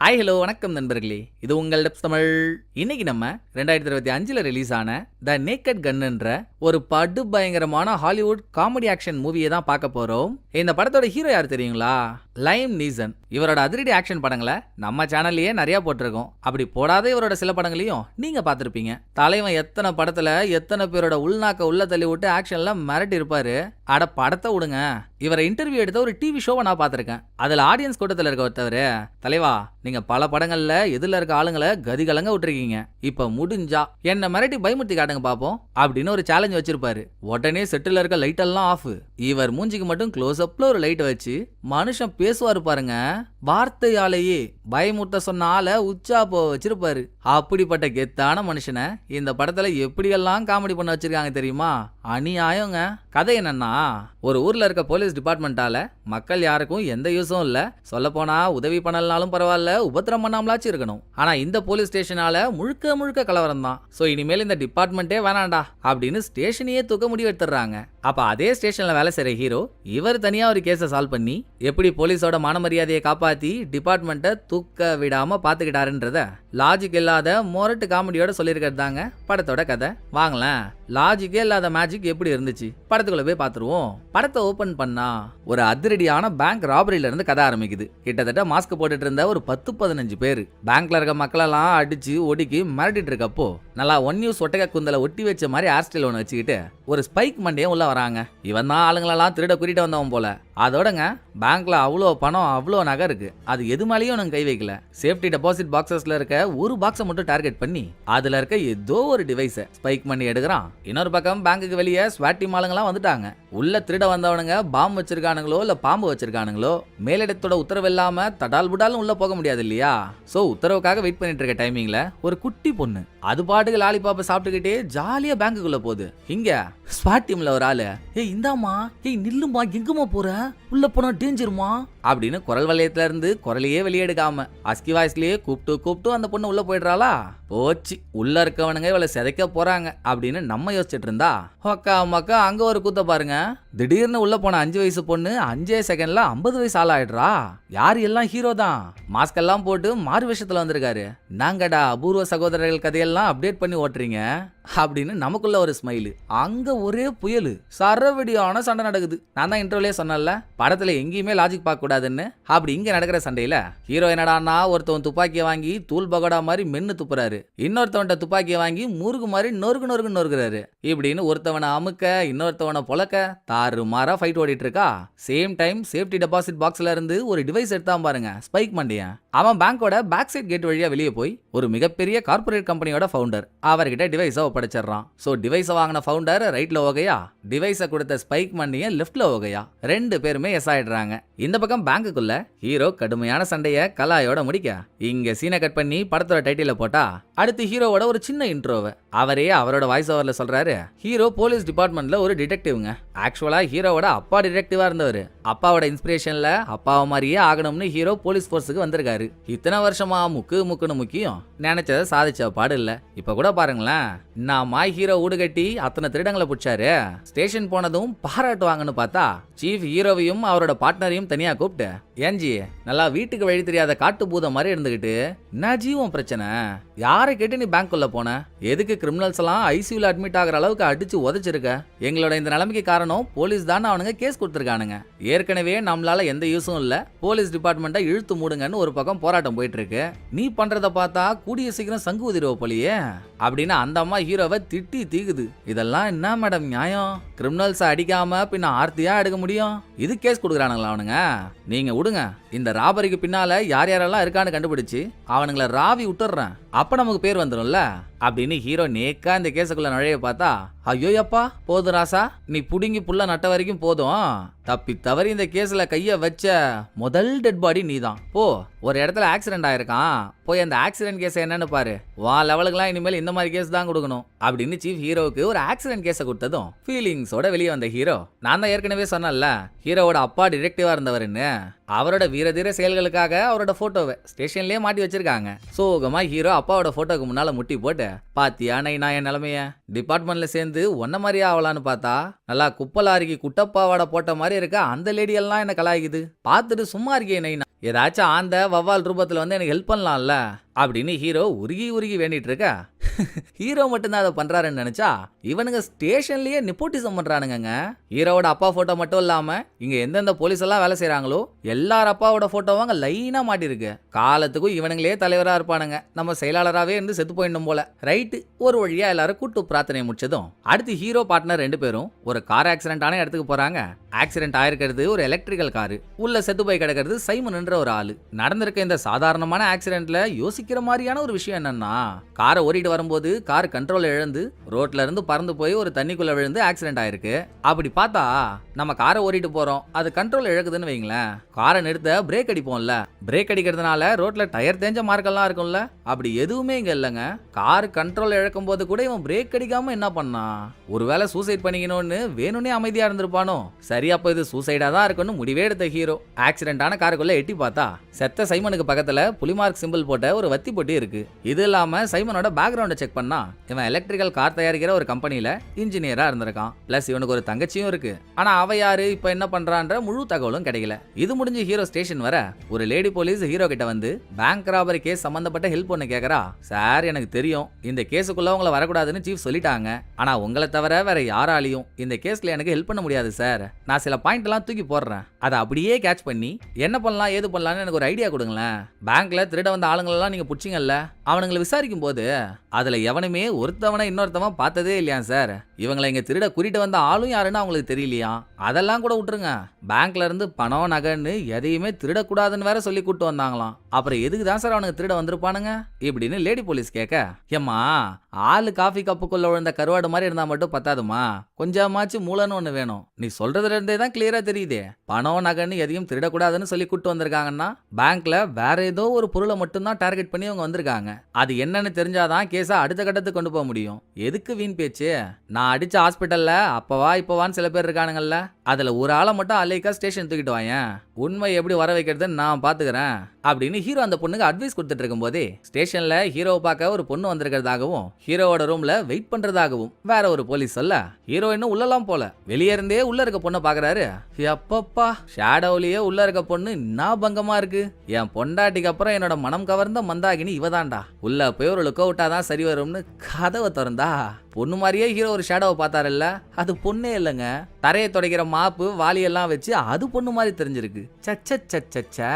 Hi hello வணக்கம் நண்பர்களே. இது உங்கள் டெப்ஸ் தமிழ். இன்னைக்கு நம்ம ரெண்டாயிரத்தி இருபத்தி அஞ்சில் ரிலீஸ் ஆன த நேக்கட் கன்னுன்ற ஒரு படு பயங்கரமான ஹாலிவுட் காமெடி ஆக்ஷன் மூவியை தான் பார்க்க போகிறோம் இந்த படத்தோட ஹீரோ யார் தெரியுங்களா? லைம் நீசன் இவரோட அதிரடி ஆக்ஷன் படங்களை நம்ம சேனல்லையே நிறைய போட்டிருக்கோம். அப்படி போடாத இவரோட சில படங்களையும் நீங்க பார்த்துருப்பீங்க. தலைவன் எத்தனை படத்துல எத்தனை பேரோட உள்நாக்க உள்ள தள்ளி விட்டு ஆக்ஷன்ல மிரட்டி இருப்பாரு. அட படத்தை விடுங்க. இவரை இன்டர்வியூ எடுத்த ஒரு டிவி ஷோவை நான் பார்த்துருக்கேன். அதில் ஆடியன்ஸ் கூட்டத்தில் இருக்க ஒருத்தவர் தலைவா நீங்கள் பல படங்களில் எதில் இருக்க ஆளுங்களை கதிகலங்க விட்டுருக்கீங்க. இப்போ முடிஞ்சா என்னை மிரட்டி பயமுறுத்தி காட்டுங்க பார்ப்போம் அப்படின்னு ஒரு சேலஞ்ச் வச்சிருப்பாரு. உடனே செட்டில் இருக்க லைட் எல்லாம் ஆஃப் இவர் மூஞ்சிக்கு மட்டும் க்ளோஸ் அப்ல ஒரு லைட் வச்சு மனுஷன் பேசுவார் பாருங்க. வார்த்தையாலேயே பயமுறுத்த சொன்ன ஆளை உச்சா போக வச்சிருப்பாரு. அப்படிப்பட்ட கெத்தான மனுஷனை இந்த படத்துல எப்படியெல்லாம் காமெடி பண்ண வச்சிருக்காங்க தெரியுமா? அநியாயங்க. கதை என்னன்னா ஒரு ஊர்ல இருக்க போலீஸ் டிபார்ட்மெண்ட்டால மக்கள் யாருக்கும் எந்த யூஸும் இல்ல. சொல்ல போனா உதவி பண்ணலனாலும் பரவாயில்ல உபத்திரம் பண்ணாமலாச்சும் இருக்கணும். ஆனா இந்த போலீஸ் ஸ்டேஷனால முழுக்க முழுக்க கலவரம் தான். சோ இனிமேல் இந்த டிபார்ட்மெண்ட்டே வேணாண்டா அப்படின்னு ஸ்டேஷனையே தூக்க முடிவு எடுத்துடுறாங்க. அப்ப அதே ஸ்டேஷன்ல வேலை செய்யற ஹீரோ இவர் தனியா ஒரு கேஸை சால்வ் பண்ணி எப்படி போலீஸோட மானமரியாதையை மரியாதையை காப்பாத்தி டிபார்ட்மெண்ட்டை தூக்க விடாம பாத்துக்கிட்டாருன்றத லாஜிக் இல்லாத மொரட்டு காமெடியோட சொல்லியிருக்கிறது தாங்க படத்தோட கதை. வாங்கலாம் லாஜிக்கே இல்லாத மேஜிக் எப்படி இருந்துச்சு? படத்துக்குள்ள போய் பார்த்துருவோம். படத்தை ஓபன் பண்ணா ஒரு அதிரடியான பேங்க் ராபரியில இருந்து கதை ஆரம்பிக்குது. கிட்டத்தட்ட மாஸ்க் போட்டுட்டு இருந்த ஒரு பத்து பதினஞ்சு பேர். பேங்க்ல இருக்க மக்களெல்லாம் அடிச்சு ஒடுக்கி மிரட்டிட்டு இருக்கப்போ நல்லா ஒன் நியூஸ் ஒட்டக குந்தல ஒட்டி வச்ச மாதிரி ஹேர் ஸ்டைல் ஒன்று வச்சுக்கிட்டு ஒரு ஸ்பைக் மண்டையும் உள்ள வராங்க. இவன் தான் ஆளுங்களெல்லாம் திருட குறிட்டு வந்தவன் போல. அதோடங்க பேங்க்ல அவ்வளோ பணம் அவ்வளோ நகை இருக்கு. அது எது மேலேயும் நாங்கள் கை வைக்கல. சேஃப்டி டெபாசிட் பாக்ஸஸ்ல இருக்க ஒரு பாக்ஸை மட்டும் டார்கெட் பண்ணி அதுல இருக்க ஏதோ ஒரு டிவைஸை ஸ்பைக் பண்ணி எடுக்கிறான். இன்னொரு பக்கம் பேங்குக்கு வெளியே ஸ்வாட்டி மாலுங்களாம் வந்துட்டாங்க. உள்ள திருட வந்தவனுங்க பாம்பு வச்சிருக்கானுங்களோ இல்ல பாம்பு வச்சிருக்கானுங்களோ மேலிடத்தோட உத்தரவு இல்லாம தடால் புடாலும் உள்ள போக முடியாது இல்லையா? சோ உத்தரவுக்காக வெயிட் பண்ணிட்டு இருக்க டைமிங்ல ஒரு குட்டி பொண்ணு. அது பாடு பாட்டுக்கு லாலிபாப்பை சாப்பிட்டுக்கிட்டே ஜாலியா பேங்குக்குள்ள போகுது. இங்க? ஸ்வாட் டீம்ல ஒரு ஆளு. ஏய் இந்தாம்மா. ஏய் நில்லுமா எங்கம்மா போற? உள்ள போனா டேஞ்சருமா அப்படின்னு குரல் வளையத்துல இருந்து குரலையே வெளியெடுக்காம அஸ்கி வாய்ஸ்லயே கூப்பிட்டு கூப்பிட்டு அந்த பொண்ணு உள்ள போயிடுறாளா? போச்சு. உள்ள இருக்கவனுங்க இவளை சிதைக்க போறாங்க அப்படின்னு நம்ம யோசிச்சுட்டு இருந்தா அக்கா மக்கா அங்க ஒரு கூத்த பாருங்க. திடீர்னு உள்ள போன அஞ்சு வயசு பொண்ணு அஞ்சே செகண்ட்ல ஐம்பது வயசு ஆளாயிடுறா. யார் எல்லாம் ஹீரோ தான்? மாஸ்க் எல்லாம் போட்டு மாறு விஷயத்துல வந்திருக்காரு. நாங்கடா அபூர்வ சகோதரர்கள் கதையெல்லாம் அப்டேட் பண்ணி ஓட்டுறீங்க. அப்படின்னு நமக்குள்ள ஒரு ஸ்மைலு அங்க ஒரே புயல். சரவெடியான சண்டை நடக்குது. நான் தான் இன்டர்வியூலே சொன்னேன்ல படத்துல எங்கேயுமே லாஜிக் பார்க்க கூடாதுன்னு. அப்படி இங்க நடக்கிற சண்டையில ஹீரோ என்னடான்னா ஒருத்தவன் துப்பாக்கியை வாங்கி தூள் பகோடா மாதிரி மென்னு துப்புறாரு. இன்னொருத்தவன்ட்ட துப்பாக்கியை வாங்கி முருகு மாதிரி நொறுக்கு நொறுக்கு நொறுக்குறாரு. இப்படின்னு ஒருத்தவனை அமுக்க இன்னொருத்தவனை பொழக்க தாறு மாறா ஃபைட் ஓடிட்டு இருக்கா சேம் டைம் சேஃப்டி டெபாசிட் பாக்ஸ்ல இருந்து ஒரு டிவைஸ் எடுத்தான் பாருங்க ஸ்பைக் மண்டியன் அவன் பேங்கோட பேக் சைட் கேட் வழியா வெளியே போய் ஒரு மிகப்பெரிய கார்ப்பரேட் கம்பெனியோட ஃபவுண்டர் அவர்கிட்ட டிவைஸை ஒப்படைச்சிடுறான் ஸோ டிவைஸை வாங்கின ஃபவுண்டர் ரைட்ல ஓகையா? டிவைஸை கொடுத்த ஸ்பைக் மண்டிய லெஃப்ட்ல ஓகையா? ரெண்டு பேருமே எஸ் ஆயிடுறாங்க. இந்த பக்கம் பேங்குக்குள்ள ஹீரோ கடுமையான சண்டையை கலாயோட முடிக்க இங்க சீனை கட் பண்ணி படத்தோட டைட்டில போட்டா அடுத்து ஹீரோவோட ஒரு சின்ன இன்ட்ரோவை அவரே அவரோட வாய்ஸ் ஓவர்ல சொல்றாரு ஹீரோ போலீஸ் டிபார்ட்மெண்ட்ல ஒரு டிடெக்டிவ்ங்க ஆக்சுவலா ஹீரோவோட அப்பா டிடெக்டிவா இருந்தவர். அப்பாவோட இன்ஸ்பிரேஷன்ல அப்பாவை மாதிரியே ஆகணும்னு ஹீரோ போலீஸ் போர்ஸுக்கு வந்திருக்காரு. இத்தனை வருஷமா முக்கு முக்குன்னு முக்கியம். நினைச்சதை சாதிச்ச பாடு இல்ல. இப்ப கூட பாருங்களேன். நான் ஹீரோ ஊடுகட்டி அத்தனை திருடங்களை பிடிச்சாரு. ஸ்டேஷன் போனதும் பாராட்டு வாங்கன்னு பார்த்தா சீஃப் ஹீரோவையும் அவரோட பார்ட்னரையும் தனியா கூப்பிட்டு ஏஞ்சி நல்லா வீட்டுக்கு வழி தெரியாத காட்டு பூதம் மாதிரி இருந்துகிட்டு என்ன ஜீவம் பிரச்சனை? யாரை கேட்டு நீ பேங்க்குள்ள போன? எதுக்கு கிரிமினல்ஸ் எல்லாம் ஐசியூல அட்மிட் ஆகிற அளவுக்கு அடிச்சு உதைச்சிருக்க? எங்களோட இந்த நிலைமைக்கு காரணம் போலீஸ் தானே அவனுங்க கேஸ் கொடுத்துருக்கானுங்க. ஏற்கனவே நம்மளால எந்த யூஸும் இல்ல. போலீஸ் டிபார்ட்மெண்ட்டை இழுத்து மூடுங்கன்னு ஒரு பக்கம் போராட்டம் போயிட்டு இருக்கு. நீ பண்றத பார்த்தா கூடிய சீக்கிரம் சங்கு உதிரவ போலியே. அப்படின்னு அந்த அம்மா ஹீரோவை திட்டி தீகுது இதெல்லாம் என்ன மேடம் நியாயம்? கிரிமினல்ஸ் அடிக்காம பின்ன ஆர்த்தியா எடுக்க முடியும்? இது கேஸ் கொடுக்குறானுங்களா அவனுங்க? நீங்க விடுங்க இந்த ராபரிக்கு பின்னால யார் யாரெல்லாம் இருக்கான்னு கண்டுபிடிச்சு அவனுங்களை ராவி விட்டுறேன் அப்ப நமக்கு பேர் வந்துடும்ல அப்படின்னு ஹீரோ நேக்கா இந்த கேஸுக்குள்ள நுழைய பார்த்தா ஐயோ அப்பா போதும் ராசா நீ புடுங்கி புள்ள நட்ட வரைக்கும் போதும். தப்பி தவறி இந்த கேஸ்ல கைய வச்ச முதல் டெட் பாடி நீதான். போ ஒரு இடத்துல ஆக்சிடென்ட் ஆயிருக்கான். போய் அந்த ஆக்சிடென்ட் கேஸ் என்னன்னு பாரு. வா லெவலுக்குலாம் இனிமேல் இந்த மாதிரி கேஸ் தான் கொடுக்கணும். அப்படின்னு சீஃப் ஹீரோவுக்கு ஒரு ஆக்சிடென்ட் கேஸை கொடுத்ததும் ஃபீலிங்ஸோட வெளியே வந்த ஹீரோ. நான் தான் ஏற்கனவே சொன்னேன்ல ஹீரோவோட அப்பா டிரெக்டிவா இருந்தவருன்னு. அவரோட வீரதீர செயல்களுக்காக அவரோட போட்டோவை ஸ்டேஷன்லயே மாட்டி வச்சிருக்காங்க. சோகமா ஹீரோ அப்பாவோட போட்டோக்கு முன்னால முட்டி போட்டு பாத்தியா நான் என் நிலமைய? டிபார்ட்மெண்ட்ல சேர்ந்து ஒன்ன மாதிரியே ஆகலான்னு பார்த்தா நல்லா குப்பலாரிக்கு குட்டப்பாவாடை போட்ட மாதிரி இருக்க அந்த லேடி எல்லாம் என்ன கலாய்க்குது? பார்த்துட்டு சும்மா இருக்கே நைனா ஏதாச்சும் ஆந்த வவ்வால் ரூபத்தில் வந்து எனக்கு ஹெல்ப் பண்ணலாம்ல அப்படின்னு ஹீரோ உருகி உருகி வேண்டிட்டு இருக்க? ஹீரோ மட்டும்தான் அதை பண்றாருன்னு நினைச்சா இவனுங்க ஸ்டேஷன்லயே நிப்போட்டிசம் பண்ணுறானுங்க ஹீரோவோட அப்பா போட்டோ மட்டும் இல்லாம இங்க எந்தெந்த போலீஸ் எல்லாம் வேலை செய்கிறாங்களோ எல்லார் அப்பாவோட போட்டோவும் அங்க லைனா மாட்டிருக்கு காலத்துக்கும் இவனுங்களே தலைவரா இருப்பானுங்க. நம்ம செயலாளராகவே இருந்து செத்து போயிடணும் போல. ரைட்டு ஒரு வழியா எல்லாரும் கூட்டு பிரார்த்தனை முடிச்சதும் அடுத்து ஹீரோ பார்ட்னர் ரெண்டு பேரும் ஒரு கார் ஆக்சிடென்டான இடத்துக்கு போறாங்க. ஆக்சிடென்ட் ஆயிருக்கிறது ஒரு எலக்ட்ரிக்கல் காரு உள்ள செத்து போய் கிடக்கிறது சைமன்ன்ற ஒரு ஆளு. நடந்திருக்க இந்த சாதாரணமான ஆக்சிடென்ட்ல யோசிக்கிற மாதிரியான ஒரு விஷயம் என்னன்னா காரை ஓடிட்டு வரும்போது கார் கண்ட்ரோல் இழந்து ரோட்ல இருந்து பறந்து போய் ஒரு தண்ணிக்குள்ள விழுந்து ஆக்சிடென்ட் ஆயிருக்கு. அப்படி பார்த்தா நம்ம காரை ஓடிட்டு போறோம். அது கண்ட்ரோல் இழக்குதுன்னு வைங்களேன். காரை நிறுத்த பிரேக் அடிப்போம்ல. பிரேக் அடிக்கிறதுனால ரோட்ல டயர் தேஞ்ச மார்க்கெல்லாம் இருக்கும்ல. அப்படி எதுவுமே இங்க இல்லைங்க. கார் கண்ட்ரோல் இழக்கும் போது கூட இவன் பிரேக் அடிக்காம என்ன பண்ணான்? ஒருவேளை சூசைட் பண்ணிக்கணும்னு வேணும்னே அமைதியா இருந்திருப்பானோ? சரி. அப்போ இது சூசைடாக தான் இருக்கும்னு முடிவே எடுத்த ஹீரோ ஆக்சிடென்டான காருக்குள்ளே எட்டி பார்த்தா செத்த சைமனுக்கு பக்கத்தில் புலிமார்க் சிம்பிள் போட்ட ஒரு வத்தி பொட்டி இருக்கு. இது இல்லாமல் சைமனோட பேக்ரவுண்டை செக் பண்ணா இவன் எலக்ட்ரிக்கல் கார் தயாரிக்கிற ஒரு கம்பெனியில் இன்ஜினியராக இருந்திருக்கான். ப்ளஸ் இவனுக்கு ஒரு தங்கச்சியும் இருக்கு. ஆனால் அவ யாரு இப்போ என்ன பண்ணுறான்ற முழு தகவலும் கிடைக்கல. இது முடிஞ்சு ஹீரோ ஸ்டேஷன் வர ஒரு லேடி போலீஸ் ஹீரோ கிட்ட வந்து பேங்க் ராபரி கேஸ் சம்மந்தப்பட்ட ஹெல்ப் ஒன்று கேட்குறா சார் எனக்கு தெரியும். இந்த கேஸுக்குள்ளே உங்களை வரக்கூடாதுன்னு சீஃப் சொல்லிட்டாங்க. ஆனால் உங்களை தவிர வேற யாராலையும் இந்த கேஸில் எனக்கு ஹெல்ப் பண்ண முடியாது சார் நான் சில பாயிண்ட் எல்லாம் தூக்கி போடுறேன். அதை அப்படியே கேட்ச் பண்ணி என்ன பண்ணலாம் ஏது பண்ணலாம்னு எனக்கு ஒரு ஐடியா கொடுங்களேன். பேங்க்ல திருட வந்த ஆளுங்களெல்லாம் நீங்க பிடிச்சிங்கல்ல? அவனுங்களை விசாரிக்கும் போது அதில் எவனுமே ஒருத்தவனை இன்னொருத்தவன் பார்த்ததே இல்லையா சார். இவங்களை இங்கே திருட குறிட்டு வந்த ஆளும் யாருன்னு அவங்களுக்கு தெரியலையா அதெல்லாம் கூட விட்டுருங்க. பேங்க்ல இருந்து பணம் நகைன்னு எதையுமே திருடக்கூடாதுன்னு வேற சொல்லி கூட்டு வந்தாங்களாம். அப்புறம் எதுக்கு தான் சார் அவனுக்கு திருட வந்திருப்பானுங்க? இப்படின்னு லேடி போலீஸ் கேட்க ஏம்மா ஆளு காஃபி கப்புக்குள்ள விழுந்த கருவாடு மாதிரி இருந்தா மட்டும் பத்தாதுமா? கொஞ்சமாச்சு மூளைன்னு ஒன்று வேணும். நீ சொல்றதுல இருந்தே தான் கிளியரா தெரியுதே. பணம் நகைன்னு எதையும் திருடக்கூடாதுன்னு சொல்லி கூட்டு வந்திருக்காங்கன்னா பேங்க்ல வேற ஏதோ ஒரு பொருளை மட்டும்தான் டார்கெட் பண்ணி அவங்க வந்திருக்காங்க. அது என்னன்னு தெரிஞ்சாதான் கேஸை அடுத்த கட்டத்துக்கு கொண்டு போக முடியும். எதுக்கு வீண் பேச்சு? நான் அடிச்ச ஹாஸ்பிட்டல்ல அப்பவா இப்பவான்னு சில பேர் இருக்கானுங்கல்ல அதுல ஒரு ஆளை மட்டும் அலைக்கா ஸ்டேஷன் தூக்கிட்டு வாயேன். உண்மை எப்படி வர வைக்கிறதுன்னு நான் பாத்துக்கிறேன் அப்படின்னு ஹீரோ அந்த பொண்ணுக்கு அட்வைஸ் கொடுத்துட்டு இருக்கும்போதே ஸ்டேஷன்ல ஹீரோவை பார்க்க ஒரு பொண்ணு வந்திருக்கிறதாகவும் ஹீரோவோட ரூம்ல வெயிட் பண்றதாகவும் வேற ஒரு போலீஸ் சொல்ல ஹீரோ இன்னும் உள்ளலாம் போல. வெளியே இருந்தே உள்ள இருக்க பொண்ணை பாக்குறாரு. எப்பப்பா ஷேடோலயே உள்ள இருக்க பொண்ணு என்ன பங்கமா இருக்கு. என் பொண்டாட்டிக்கு அப்புறம் என்னோட மனம் கவர்ந்த மந்தாகினி இவதான்டா. உள்ள போய் ஒரு லுக்க விட்டாதான் சரி வரும்னு கதவை திறந்தா. பொண்ணு மாதிரியே ஹீரோ ஒரு ஷேடோவை பார்த்தாருல்ல? அது பொண்ணே இல்லைங்க. தரையை துடைக்கிற மாப்பு வாளியெல்லாம் வச்சு அது பொண்ணு மாதிரி தெரிஞ்சிருக்கு. சச்ச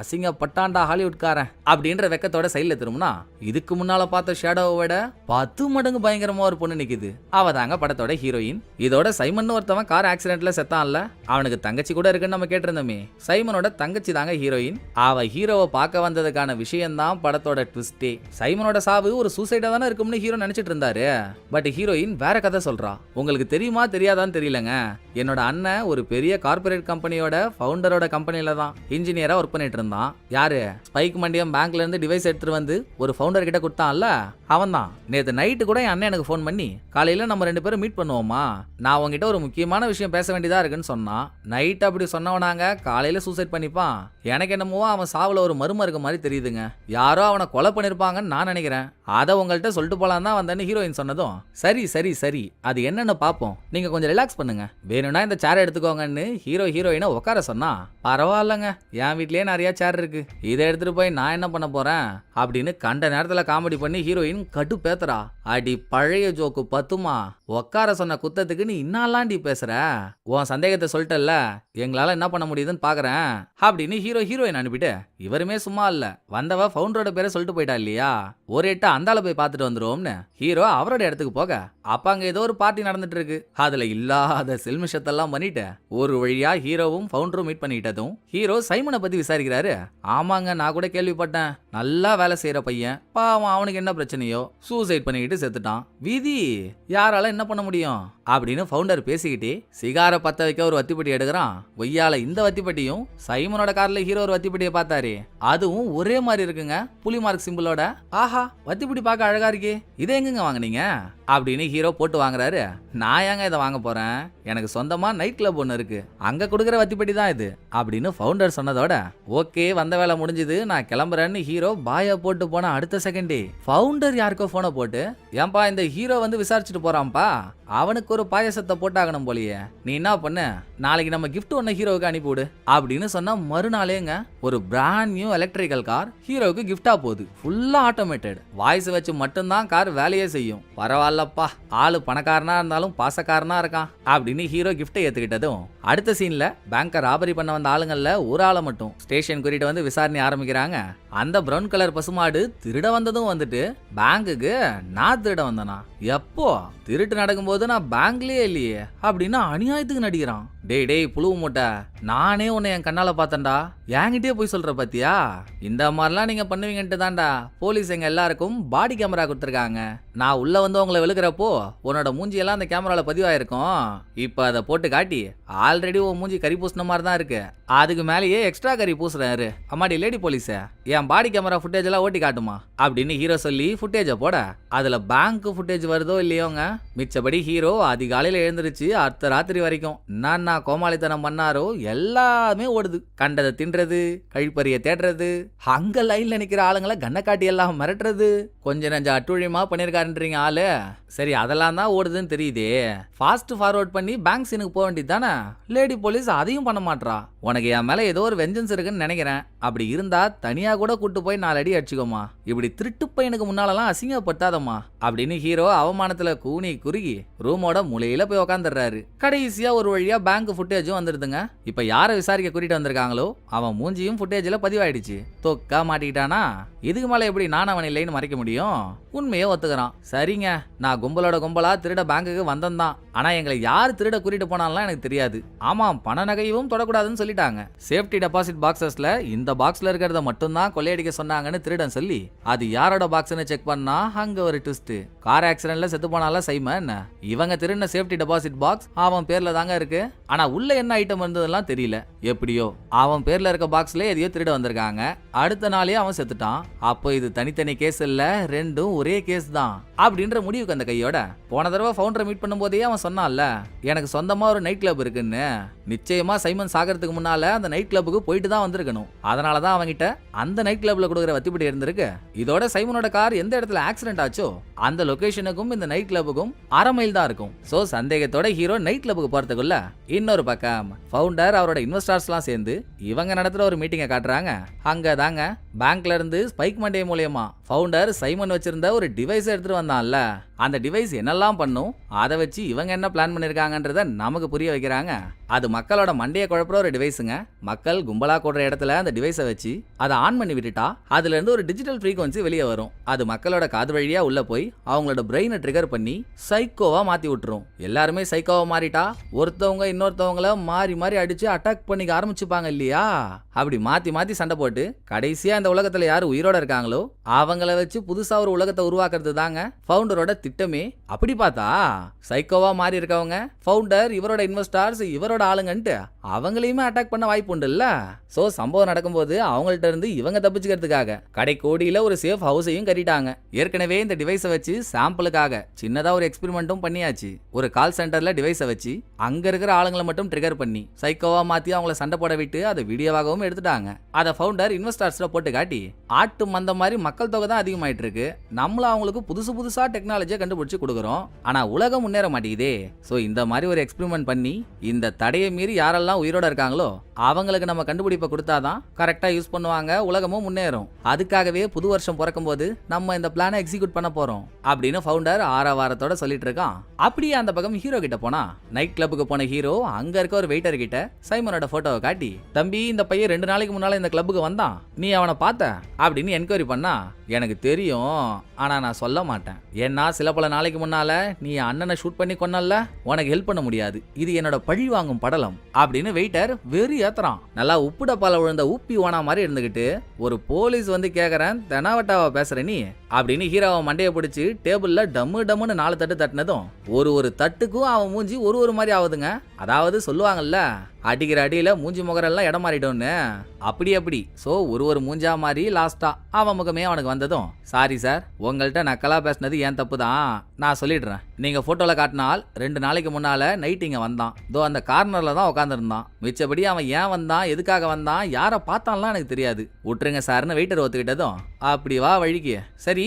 அசிங்கப்பட்டான்டா ஹாலிவுட்காரன் அப்படின்ற வெக்கத்தோட சைடில் திரும்பினா இதுக்கு முன்னால பார்த்த ஷேடோவை விட பத்து மடங்கு பயங்கரமா ஒரு பொண்ணு நிக்குது. அவ தாங்க படத்தோட ஹீரோயின் இதோட சைமன் ஒருத்தவன் கார் ஆக்சிடென்ட்ல செத்தான்ல. அவனுக்கு தங்கச்சி கூட இருக்குன்னு நம்ம கேட்டிருந்தோமே. சைமனோட தங்கச்சி தாங்க ஹீரோயின் அவ ஹீரோவை பார்க்க வந்ததுக்கான விஷயம்தான் படத்தோட ட்விஸ்டே சைமனோட சாவு ஒரு சூசைடா தானே இருக்கும்னு ஹீரோ நினைச்சிட்டு இருந்தாரு. பட் ஹீரோயின் வேற கதை சொல்றா. உங்களுக்கு தெரியுமா தெரியாதான்னு தெரியலங்க. என்னோட அண்ணன் ஒரு பெரிய கார்ப்பரேட் கம்பெனியோட ஃபவுண்டரோட கம்பெனில தான் இன்ஜினியரா ஒர்க் பண்ணிட்டு இருந்தான். யாரு? ஸ்பைக் மண்டியம் பேங்க்ல இருந்து டிவைஸ் எடுத்துட்டு வந்து ஒரு ஃபவுண்டர் கிட்ட கொடுத்தான்ல? அவன் தான். நேற்று நைட்டு கூட என் அண்ணன் எனக்கு ஃபோன் பண்ணி காலையில நம்ம ரெண்டு பேரும் மீட் பண்ணுவோமா? நான் உங்ககிட்ட ஒரு முக்கியமான விஷயம் பேச வேண்டியதா இருக்குன்னு சொன்னான். நைட் அப்படி சொன்னவனாங்க காலையில சூசைட் பண்ணிப்பான். எனக்கு என்னமோ அவன் சாவுல ஒரு மரும இருக்க மாதிரி தெரியுதுங்க. யாரோ அவனை கொலை பண்ணிருப்பாங்கன்னு நான் நினைக்கிறேன். அதை உங்கள்கிட்ட சொல்லிட்டு போலாம் தான் வந்தேன்னு ஹீரோயின் சொன்னதும் சரி சரி சரி. அது என்னென்ன பார்ப்போம் நீங்கள் கொஞ்சம் ரிலாக்ஸ் பண்ணுங்க. வேணும்னா இந்த சேர் எடுத்துக்கோங்கன்னு ஹீரோ ஹீரோயினை உட்கார சொன்னா பரவாயில்லங்க. என் வீட்லேயே நிறையா சேர் இருக்கு. இதை எடுத்துகிட்டு போய் நான் என்ன பண்ண போகிறேன் அப்படின்னு கண்ட நேரத்தில் காமெடி பண்ணி ஹீரோயின் கட்டு பேத்துறா. அடி பழைய ஜோக்கு பத்துமா? உட்கார சொன்ன குத்தத்துக்கு நீ இன்னாலாண்டி பேசுற? உன் சந்தேகத்தை சொல்லிட்டல்ல. எங்களால் என்ன பண்ண முடியுதுன்னு பார்க்குறேன் அப்படின்னு ஹீரோ ஹீரோயின் அனுப்பிட்டு இவருமே சும்மா இல்ல. வந்தவ ஃபவுண்டரோட பேரை சொல்லிட்டு போயிட்டா இல்லையா? ஒரு எட்டு அந்தால போய் பார்த்துட்டு வந்துருவோம்னு. ஹீரோ அவரோட இடத்துக்கு போக. அப்ப அங்க ஏதோ ஒரு பார்ட்டி நடந்துட்டு இருக்கு. அதுல இல்லாத செல்மிஷத்தெல்லாம் பண்ணிட்டு ஒரு வழியா ஹீரோவும் ஃபவுண்டரும் மீட் பண்ணிக்கிட்டதும் ஹீரோ சைமனை பத்தி விசாரிக்கிறாரு. ஆமாங்க நான் கூட கேள்விப்பட்டேன். நல்லா வேலை செய்யற பையன். பாவம் அவனுக்கு என்ன பிரச்சனையோ சூசைட் பண்ணிக்கிட்டு செத்துட்டான். விதி யாரால என்ன பண்ண முடியும்? அப்படின்னு ஃபவுண்டர் பேசிக்கிட்டே சிகாரை பத்த வைக்க ஒரு வத்திப்பட்டி எடுக்கிறான். ஒய்யால இந்த வத்திப்பட்டியும் சைமனோட கார்ல ஹீரோ ஒரு வத்திப்பட்டியை பார்த்தாரு. அதுவும் ஒரே மாதிரி இருக்குங்க. புலி மார்க் சிம்பிளோட ஆஹா வத்திப்பிடி பார்க்க அழகா இருக்கே. இதை எங்கங்க வாங்குனீங்க? அப்படின்னு ஹீரோ போட்டு வாங்குறாரு. நான் ஏங்க இதை வாங்க போறேன்? எனக்கு சொந்தமா நைட் கிளப் ஒன்று இருக்கு. அங்க கொடுக்குற வத்திப்படி தான் இது அப்படின்னு ஃபவுண்டர் சொன்னதோட ஓகே வந்த வேலை முடிஞ்சுது. நான் கிளம்புறேன்னு ஹீரோ பாய போட்டு போன அடுத்த செகண்டே ஃபவுண்டர் யாருக்கோ போனை போட்டு ஏன்பா இந்த ஹீரோ வந்து விசாரிச்சுட்டு போறான்ப்பா. அவனுக்கு ஒரு பாயசத்தை போட்டாகணும் போலியே. நீ என்ன பண்ண? நாளைக்கு நம்ம கிஃப்ட் ஒன்று ஹீரோவுக்கு அனுப்பிவிடு. அப்படின்னு சொன்னா மறுநாளேங்க ஒரு பிராண்ட் நியூ எலக்ட்ரிக்கல் கார் ஹீரோவுக்கு gift-ஆ போகுது. ஃபுல்லா ஆட்டோமேட்டட் வாய்ஸ் வச்சு மட்டும்தான் கார் வேலையே செய்யும். பரவாயில்லப்பா. ஆளு பணக்காரனா இருந்தாலும் பாசக்காரனா இருக்கான். அப்படின்னு ஹீரோ கிஃப்ட்டை ஏத்துக்கிட்டதும் அடுத்த சீன்ல பேங்கை ராபரி பண்ண வந்த ஆளுங்கள்ல ஒரு ஆளை மட்டும் ஸ்டேஷன் குறிட்டு வந்து விசாரணை ஆரம்பிக்கிறாங்க. அந்த ப்ரௌன் கலர் பசுமாடு திருட வந்ததும் வந்துட்டு பேங்குக்கு நான் திருட வந்தனா? எப்போ திருட்டு நடக்கும்போது நான் பேங்க்லயே இல்லையே அப்படின்னு அநியாயத்துக்கு நடிக்கிறான். டேய் டேய் புழுவு மூட்டை. நானே உன்னை என் கண்ணால் பார்த்தேன்டா. என்கிட்டயே போய் சொல்கிற பார்த்தியா இந்த மாதிரிலாம் நீங்கள் பண்ணுவீங்கன்ட்டு தான்டா. போலீஸ் எங்கள் எல்லாருக்கும் பாடி கேமரா கொடுத்துருக்காங்க. நான் உள்ளே வந்து உங்களை வெளுக்கிறப்போ உன்னோட மூஞ்சியெல்லாம் அந்த கேமராவில் பதிவாயிருக்கும். இப்போ அதை போட்டு காட்டி ஆல்ரெடி உன் மூஞ்சி கறி பூசின மாதிரி தான் இருக்கு. அதுக்கு மேலேயே எக்ஸ்ட்ரா கறி பூசுறாரு அம்மாடி லேடி போலீஸை என் பாடி கேமரா ஃபுட்டேஜ் எல்லாம் ஓட்டி காட்டுமா? அப்படின்னு ஹீரோ சொல்லி ஃபுட்டேஜை போட அதில் பேங்க் ஃபுட்டேஜ் வருதோ இல்லையோங்க? மிச்சபடி ஹீரோ அதிகாலையில் எழுந்திருச்சு அடுத்த ராத்திரி வரைக்கும். நான் கோமாளித்தனம் பண்ணாரோ? எல்லாமே ஓடுது. கண்டதை தின்றது கழிப்பறிய தேடுறது அங்க லைன்ல நிக்கிற ஆளுங்களை கண்ணை காட்டி எல்லாம் மிரட்டுறது. கொஞ்ச நஞ்ச அட்டுழியமா பண்ணிருக்காருன்றீங்க ஆளு. சரி அதெல்லாம் தான் ஓடுதுன்னு தெரியுதே. ஃபாஸ்ட் ஃபார்வர்ட் பண்ணி பேங்க் சீனுக்கு போக வேண்டியது தானே? லேடி போலீஸ் அதையும் பண்ண மாட்றா. உனக்கு என் மேல ஏதோ ஒரு வெஞ்சன்ஸ் இருக்குன்னு நினைக்கிறேன். அப்படி இருந்தா தனியா கூட கூட்டு போய் நாலு அடி அடிச்சுக்கோமா. இப்படி திருட்டு பையனுக்கு முன்னாலலாம் அசிங்கப்படுத்தாதம்மா. அப்படின்னு ஹீரோ அவமானத்துல கூனி குறுகி ரூமோட மூலையில போய் உக்காந்துடுறாரு. கடைசியா ஒரு வழியா பேங்க் ஃபுட்டேஜும் வந்துடுதுங்க இப்ப யாரை விசாரிக்க கூட்டிட்டு வந்திருக்காங்களோ அவன் மூஞ்சியும் ஃபுட்டேஜ்ல பதிவாயிடுச்சு. தொக்கா மாட்டிக்கிட்டானா? இதுக்கு மேலே எப்படி நான் அவன் இல்லைன்னு மறைக்க முடியும்? உண்மையை ஒத்துக்கிறான். சரிங்க நான் கும்பலோட கும்பலா திருட பேங்குக்கு வந்தேன் தான் ஆனா எங்களை யார் திருட கூட்டிட்டு போனாலாம் எனக்கு தெரியாது. ஆமாம் பண நகையும் தொடக்கூடாதுன்னு சொல்லிட்டாங்க. சேஃப்டி டெபாசிட் பாக்ஸஸ்ல இந்த பாக்ஸ்ல இருக்கிறத மட்டும்தான் கொள்ளையடிக்க சொன்னாங்கன்னு திருடன் சொல்லி அது யாரோட பாக்ஸ்னு செக் பண்ணா அங்க ஒரு ட்விஸ்ட் கார் ஆக்சிடென்ட்ல செத்து போனால சைமன். இவங்க திருடின சேஃப்டி டெபாசிட் பாக்ஸ் அவன் பேர்ல தாங்க இருக்கு. ஆனால் உள்ள என்ன ஐட்டம் இருந்ததெல்லாம் தெரியல. எப்படியோ அவன் பேரில் இருக்க பாக்ஸ்லேயே எதையோ திருட வந்திருக்காங்க. அடுத்த நாளே அவன் செத்துட்டான். அப்போ இது தனித்தனி கேஸ் இல்லை ரெண்டும் ஒரே கேஸ் தான் அப்படின்ற முடிவுக்கு அந்த கையோட போன தடவை ஃபவுண்டரை மீட் பண்ணும்போதே அவன் சொன்னான்ல எனக்கு சொந்தமாக ஒரு நைட் கிளப் இருக்குன்னு. நிச்சயமாக சைமன் சாகிறதுக்கு முன்னால் அந்த நைட் கிளப்புக்கு போயிட்டு தான் வந்திருக்கணும். அதனால தான் அவன்கிட்ட அந்த நைட் கிளப்பில் கொடுக்குற வத்திப்படி இருந்திருக்கு. இதோட சைமனோட கார் எந்த இடத்துல ஆக்சிடென்ட் ஆச்சோ அந்த லொகேஷனுக்கும் இந்த நைட் கிளப்புக்கும் அரை மைல் தான் இருக்கும். சோ சந்தேகத்தோட ஹீரோ நைட் கிளப்புக்கு போறதுக்குள்ள இன்னொரு பக்கம் ஃபவுண்டர் அவரோட இன்வெஸ்டர்ஸ்லாம் சேர்ந்து இவங்க நடத்துற ஒரு மீட்டிங்கை காட்டுறாங்க. அங்க தாங்க பேங்க்ல இருந்து ஸ்பைக் மண்டே மூலியமா ஃபவுண்டர் சைமன் வச்சிருந்த ஒரு டிவைஸ் எடுத்துட்டு வந்தான்ல. அந்த டிவைஸ் என்னெல்லாம் பண்ணும்? அதை வச்சு இவங்க என்ன பிளான் பண்ணிருக்காங்கன்றத நமக்கு புரிய வைக்கிறாங்க. அது மக்களோட மண்டையை குழப்புற ஒரு டிவைஸுங்க மக்கள் கும்பலா கூடுற இடத்துல அந்த டிவைஸை வச்சு அதை ஆன் பண்ணி விட்டுட்டா அதுல இருந்து ஒரு டிஜிட்டல் ஃப்ரீக்வன்சி வெளியே வரும். அது மக்களோட காது வழியா உள்ள போய் அவங்களோட பிரெயினை ட்ரிகர் பண்ணி சைக்கோவா மாத்தி விட்டுரும். எல்லாருமே சைக்கோவா மாறிட்டா? ஒருத்தவங்க இன்னொருத்தவங்கள மாறி மாறி அடிச்சு அட்டாக் பண்ணிக்க ஆரம்பிச்சுப்பாங்க இல்லையா? அப்படி மாத்தி மாத்தி சண்டை போட்டு கடைசியா அந்த உலகத்துல யார் உயிரோட இருக்காங்களோ அவங்கள வச்சு புதுசாக ஒரு உலகத்தை உருவாக்குறது தாங்க ஃபவுண்டரோட திட்டமே. அப்படி பார்த்தா சைக்கோவா மாறி இருக்கவங்க ஃபவுண்டர் இவரோட இன்வெஸ்டார்ஸ் இவரோட ஆளுங்கன்ட்டு அவங்களையுமே அட்டாக் பண்ண வாய்ப்பு உண்டுல்ல? சோ சம்பவம் நடக்கும்போது அவங்கள்ட்ட இருந்து இவங்க தப்பிச்சுக்கிறதுக்காக கடை கோடியில ஒரு சேஃப் ஹவுஸையும் கட்டிட்டாங்க. ஏற்கனவே இந்த டிவைஸை வச்சு சாம்பிளுக்காக சின்னதா ஒரு எக்ஸ்பெரிமெண்ட்டும் பண்ணியாச்சு. ஒரு கால் சென்டர்ல டிவைஸை வச்சு அங்க இருக்கிற ஆளுங்களை மட்டும் ட்ரிகர் பண்ணி சைக்கோவா மாத்தி அவங்கள சண்டை போட விட்டு அதை வீடியோவாகவும் எடுத்துட்டாங்க. அதை ஃபவுண்டர் இன்வெஸ்டர்ஸ்ல போட்டு காட்டி ஆட்டு மந்த மாதிரி மக்கள் தொகை தான் அதிகமாயிட்டு இருக்கு. நம்மள அவங்களுக்கு புதுசு புதுசா டெக்னாலஜியை கண்டுபிடிச்சு கொடுக்குறோம். ஆனா உலகம் முன்னேற மாட்டேங்குதே. சோ இந்த மாதிரி ஒரு எக்ஸ்பெரிமெண்ட் பண்ணி இந்த தடையை மீறி யாரெல்லாம் உயிரோட இருக்காங்களோ அவங்களுக்கு நம்ம கண்டுபிடிப்பை கொடுத்தாதான் கரெக்டாக யூஸ் பண்ணுவாங்க உலகமும் முன்னேறும். அதுக்காகவே புது வருஷம் பிறக்கும் போது நம்ம இந்த பிளானை எக்ஸிக்யூட் பண்ண போறோம் அப்படின்னு ஃபவுண்டர் ஆரவாரத்தோட சொல்லிட்டு இருக்கான். அப்படியே அந்த பக்கம் ஹீரோ கிட்ட போனா நைட் கிளப்புக்கு போன ஹீரோ அங்க இருக்க ஒரு வெயிட்டர் கிட்ட சைமனோட போட்டோவை காட்டி தம்பி இந்த பையன் ரெண்டு நாளைக்கு முன்னால இந்த கிளப்புக்கு வந்தான். நீ அவனை பார்த்த? அப்படின்னு என்கொயரி பண்ணா எனக்கு தெரியும். ஆனா நான் சொல்ல மாட்டேன். ஏன்னா சில பல நாளைக்கு முன்னால நீ அண்ணனை ஷூட் பண்ணி கொன்னல்ல உனக்கு ஹெல்ப் பண்ண முடியாது. இது என்னோட பழி வாங்கும் படலம். அப்படின்னு வெயிட்டர் வெறி ஏத்துறான். நல்லா உப்பு டப்பால விழுந்த உப்பி ஓனா மாதிரி இருந்துகிட்டு ஒரு போலீஸ் வந்து கேக்குறேன் தெனாவட்டாவா பேசுற நீ? அப்படின்னு ஹீரோவை மண்டையை பிடிச்சி டேபிள்ல டம்மு டம்முன்னு நாலு தட்டு தட்டினதும் ஒரு ஒரு தட்டுக்கும் அவன் மூஞ்சி ஒரு ஒரு மாதிரி ஆகுதுங்க. அதாவது சொல்லுவாங்கல்ல அடிக்கிற அடியில் மூஞ்சி முகரெல்லாம் இடம் மாறிடும்னு. அப்படி அப்படி. ஸோ ஒரு ஒரு மூஞ்சா மாதிரி லாஸ்ட்டாக அவன் முகமே அவனுக்கு வந்ததும் சாரி சார் உங்கள்கிட்ட நக்கலாக பேசினது ஏன் தப்பு தான்? நான் சொல்லிடுறேன். நீங்கள் ஃபோட்டோவில் காட்டினால் ரெண்டு நாளைக்கு முன்னால் நைட் இங்கே வந்தான். தோ அந்த கார்னரில் தான் உட்காந்துருந்தான் மிச்சபடி அவன் ஏன் வந்தான்? எதுக்காக வந்தான்? யாரை பார்த்தான்லாம் எனக்கு தெரியாது. விட்டுருங்க சார்னு வெயிட்டர் ஒத்துக்கிட்டதும் அப்படி வா வழிக்கு. சரி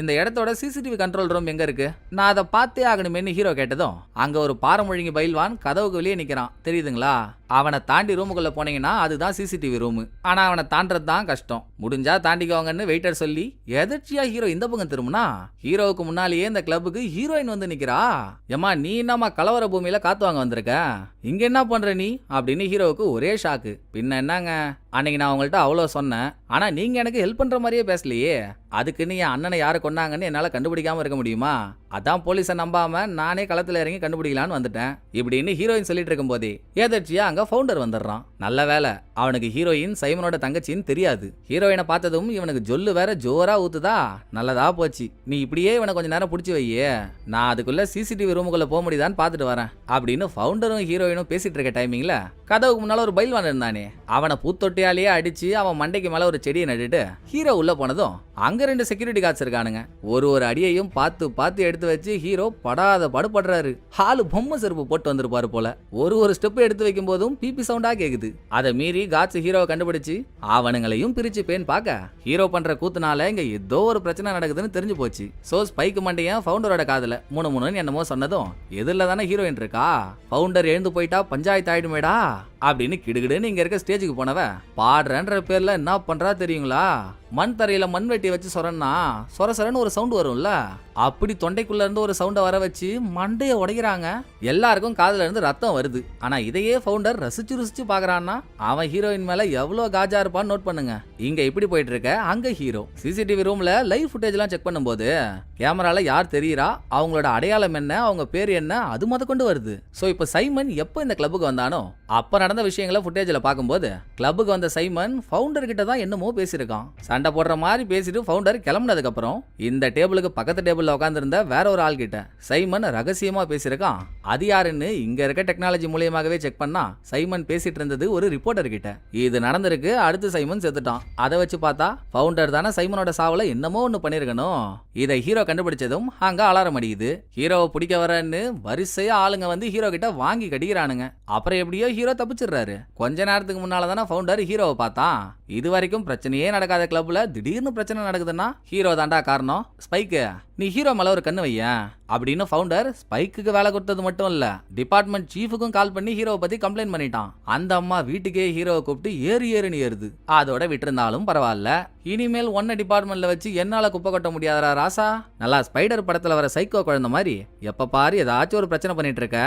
இந்த இடத்தோட சிசிடிவி கண்ட்ரோல் ரூம் எங்கே இருக்கு? நான் அதை பார்த்தே ஆகணுமேன்னு ஹீரோ கேட்டதும் அங்கே ஒரு பாரமொழிங்க பயில்வான் கதவுக்கு வெளியே நிற்கிறான் தெரியுதுங்களா? அவனை தாண்டி ரூமுக்குள்ளே போனீங்கன்னா அதுதான் சிசிடிவி ரூமு ஆனால் அவனை தாண்டது தான் கஷ்டம். முடிஞ்சா தாண்டிக்கோங்கன்னு வெயிட்டர் சொல்லி எதர்ச்சியா ஹீரோ இந்த பக்கம் திரும்பினா? ஹீரோவுக்கு முன்னாலேயே இந்த கிளப்புக்கு ஹீரோயின் வந்து நிற்கிறா ஏமா நீ என்னம்மா கலவர பூமியில் காத்து வாங்க வந்திருக்க? இங்கே என்ன பண்ணுற நீ? அப்படின்னு ஹீரோவுக்கு ஒரே ஷாக்கு பின்ன என்னங்க? அன்னைக்கு நான் உங்கள்கிட்ட அவ்வளோ சொன்னேன். ஆனால் நீங்கள் எனக்கு ஹெல்ப் பண்ணுற மாதிரியே பேசலையே. அதுக்குன்னு என் அண்ணனை யாரை கொன்னாங்கன்னு என்னால் கண்டுபிடிக்காமல் இருக்க முடியுமா? அதான் போலீஸை நம்பாம நானே களத்தில் இறங்கி கண்டுபிடிக்கலான்னு வந்துட்டேன். இப்படின்னு ஹீரோயின் சொல்லிட்டு இருக்கும்போதே ஏதாச்சியா அங்க ஃபவுண்டர் வந்துடுறான். நல்ல வேலை. அவனுக்கு ஹீரோயின் சைமனோட தங்கச்சின்னு தெரியாது. ஹீரோயினை பார்த்ததும் இவனுக்கு ஜொல்லு வேற ஜோரா ஊத்துதா? நல்லதா போச்சு. நீ இப்படியே இவனை கொஞ்ச நேரம் பிடிச்சி வையே. நான் அதுக்குள்ள சிசிடிவி ரூமுக்குள்ள போக முடியுதான்னு பார்த்துட்டு வரேன். அப்படின்னு ஃபவுண்டரும் ஹீரோயினும் பேசிட்டு இருக்க டைமிங்ல கதவுக்கு முன்னால ஒரு பயில்வான் இருந்தானே. அவனை பூத்தொட்டியாலேயே அடிச்சு அவன் மண்டைக்கு மேல ஒரு செடியை நட்டுட்டு ஹீரோ உள்ள போனதும் அங்க ரெண்டு செக்யூரிட்டி கார்ட்ஸ் இருக்கானுங்க. ஒரு ஒரு அடியையும் பார்த்து பார்த்து எடுத்து வச்சு ஹீரோ படாத படுபடுறாரு. ஹாலு பொம்மை செருப்பு போட்டு வந்திருப்பாரு போல. ஒரு ஒரு ஸ்டெப் எடுத்து வைக்கும் போதும் பிபி சவுண்டா கேக்குது. அதை மீறி காட்ஸ் ஹீரோவை கண்டுபிடிச்சு ஆவணங்களையும் பிரிச்சு பேன் பார்க்க. ஹீரோ பண்ற கூத்துனால இங்க ஏதோ ஒரு பிரச்சனை நடக்குதுன்னு தெரிஞ்சு போச்சு. சோ ஸ்பைக் மண்டையன் ஃபவுண்டரோட காதல மூணு மூணுன்னு என்னமோ சொன்னதும் எதிரில் தானே ஹீரோயின் இருக்கா? ஃபவுண்டர் எழுந்து போயிட்டா பஞ்சாயத்து ஆயிடுமேடா? அப்படின்னு கிடுகிடுன்னு இங்க இருக்க ஸ்டேஜுக்கு போனவ பாடுறேன்ற பேர்ல என்ன பண்றா தெரியுங்களா? மண் தரையில மண் வெட்டி வச்சு சொரன்னா சொர சொரன்னு ஒரு சவுண்ட் வரும்ல? அப்படி தொண்டைக்குள்ள இருந்து ஒரு சவுண்டை வர வச்சு மண்டைய உடைக்கிறாங்க. எல்லாருக்கும் காதுல இருந்து ரத்தம் வருது. ஆனா இதையே ஃபவுண்டர் ரசிச்சு ருசிச்சு பாக்குறான்னா அவன் ஹீரோயின் மேல எவ்வளவு காஜா இருப்பான்னு நோட் பண்ணுங்க. இங்க இப்படி போயிட்டு இருக்க அங்க ஹீரோ சிசிடிவி ரூம்ல லைவ் ஃபுட்டேஜ் எல்லாம் செக் பண்ணும்போது கேமரால யார் தெரியுறா? அவங்களோட அடையாளம் என்ன? அவங்க பேர் என்ன? அது முத கொண்டு வருது. சோ இப்போ சைமன் எப்போ இந்த கிளப்புக்கு வந்தானோ அப்ப நடந்த விஷயங்களை ஃபுட்டேஜ்ல பார்க்கும்போது கிளப்புக்கு வந்த சைமன் ஃபவுண்டர் கிட்ட தான் என்னமோ பேசியிருக்கான். சண்டை போடுற மாதிரி பேசிட்டு ஃபவுண்டர் கிளம்புனதுக்கப்புறம் இந்த டேபிளுக்கு பக்கத்து டேபிளில் உட்காந்துருந்த வேற ஒரு ஆள்கிட்ட சைமன் ரகசியமாக பேசியிருக்கான். அது யாருன்னு இங்கே இருக்க டெக்னாலஜி மூலியமாகவே செக் பண்ணா சைமன் பேசிட்டு இருந்தது ஒரு ரிப்போர்ட்டர் கிட்ட. இது நடந்திருக்கு அடுத்து சைமன் செத்துட்டான். அதை வச்சு பார்த்தா ஃபவுண்டர் தானே சைமனோட சாவில் என்னமோ ஒன்று பண்ணியிருக்கணும். இதை ஹீரோ கண்டுபிடிச்சதும் அங்கே அலாரம் அடிக்குது. ஹீரோவை பிடிக்க வரன்னு வரிசையாக ஆளுங்க வந்து ஹீரோ கிட்ட வாங்கி கடிக்கிறானுங்க. அப்புறம் எப்படியோ ஹீரோ தப்பிச்சிடுறாரு. கொஞ்ச நேரத்துக்கு முன்னால தானே ஃபவுண்டர் ஹீரோவை பார்த்தான். இது வரைக்கும் பிரச்சனையே நடக்காத கிளப்ல திடீர்னு பிரச்சனை நடக்குதுன்னா ஹீரோ தாண்டா காரணம். ஸ்பைக்கு நீ ஹீரோ மேல ஒரு கண்ணு வையேன். அப்படின்னு ஃபவுண்டர் ஸ்பைக்குக்கு வேலை கொடுத்தது மட்டும் இல்ல டிபார்ட்மெண்ட் சீஃபுக்கும் கால் பண்ணி ஹீரோவை பத்தி கம்ப்ளைண்ட் பண்ணிட்டான். அந்த அம்மா வீட்டுக்கே ஹீரோவை கூப்பிட்டு ஏறு ஏறுன்னு ஏறுது. அதோட விட்டுருந்தாலும் பரவாயில்ல. இனிமேல் ஒன்ன டிபார்ட்மெண்ட்ல வச்சு என்னால குப்பை கொட்ட முடியாதரா ராசா. நல்லா ஸ்பைடர் படத்துல வர சைக்கோ குழந்தை மாதிரி. எப்ப பாரு ஏதாச்சும் ஒரு பிரச்சனை பண்ணிட்டு இருக்க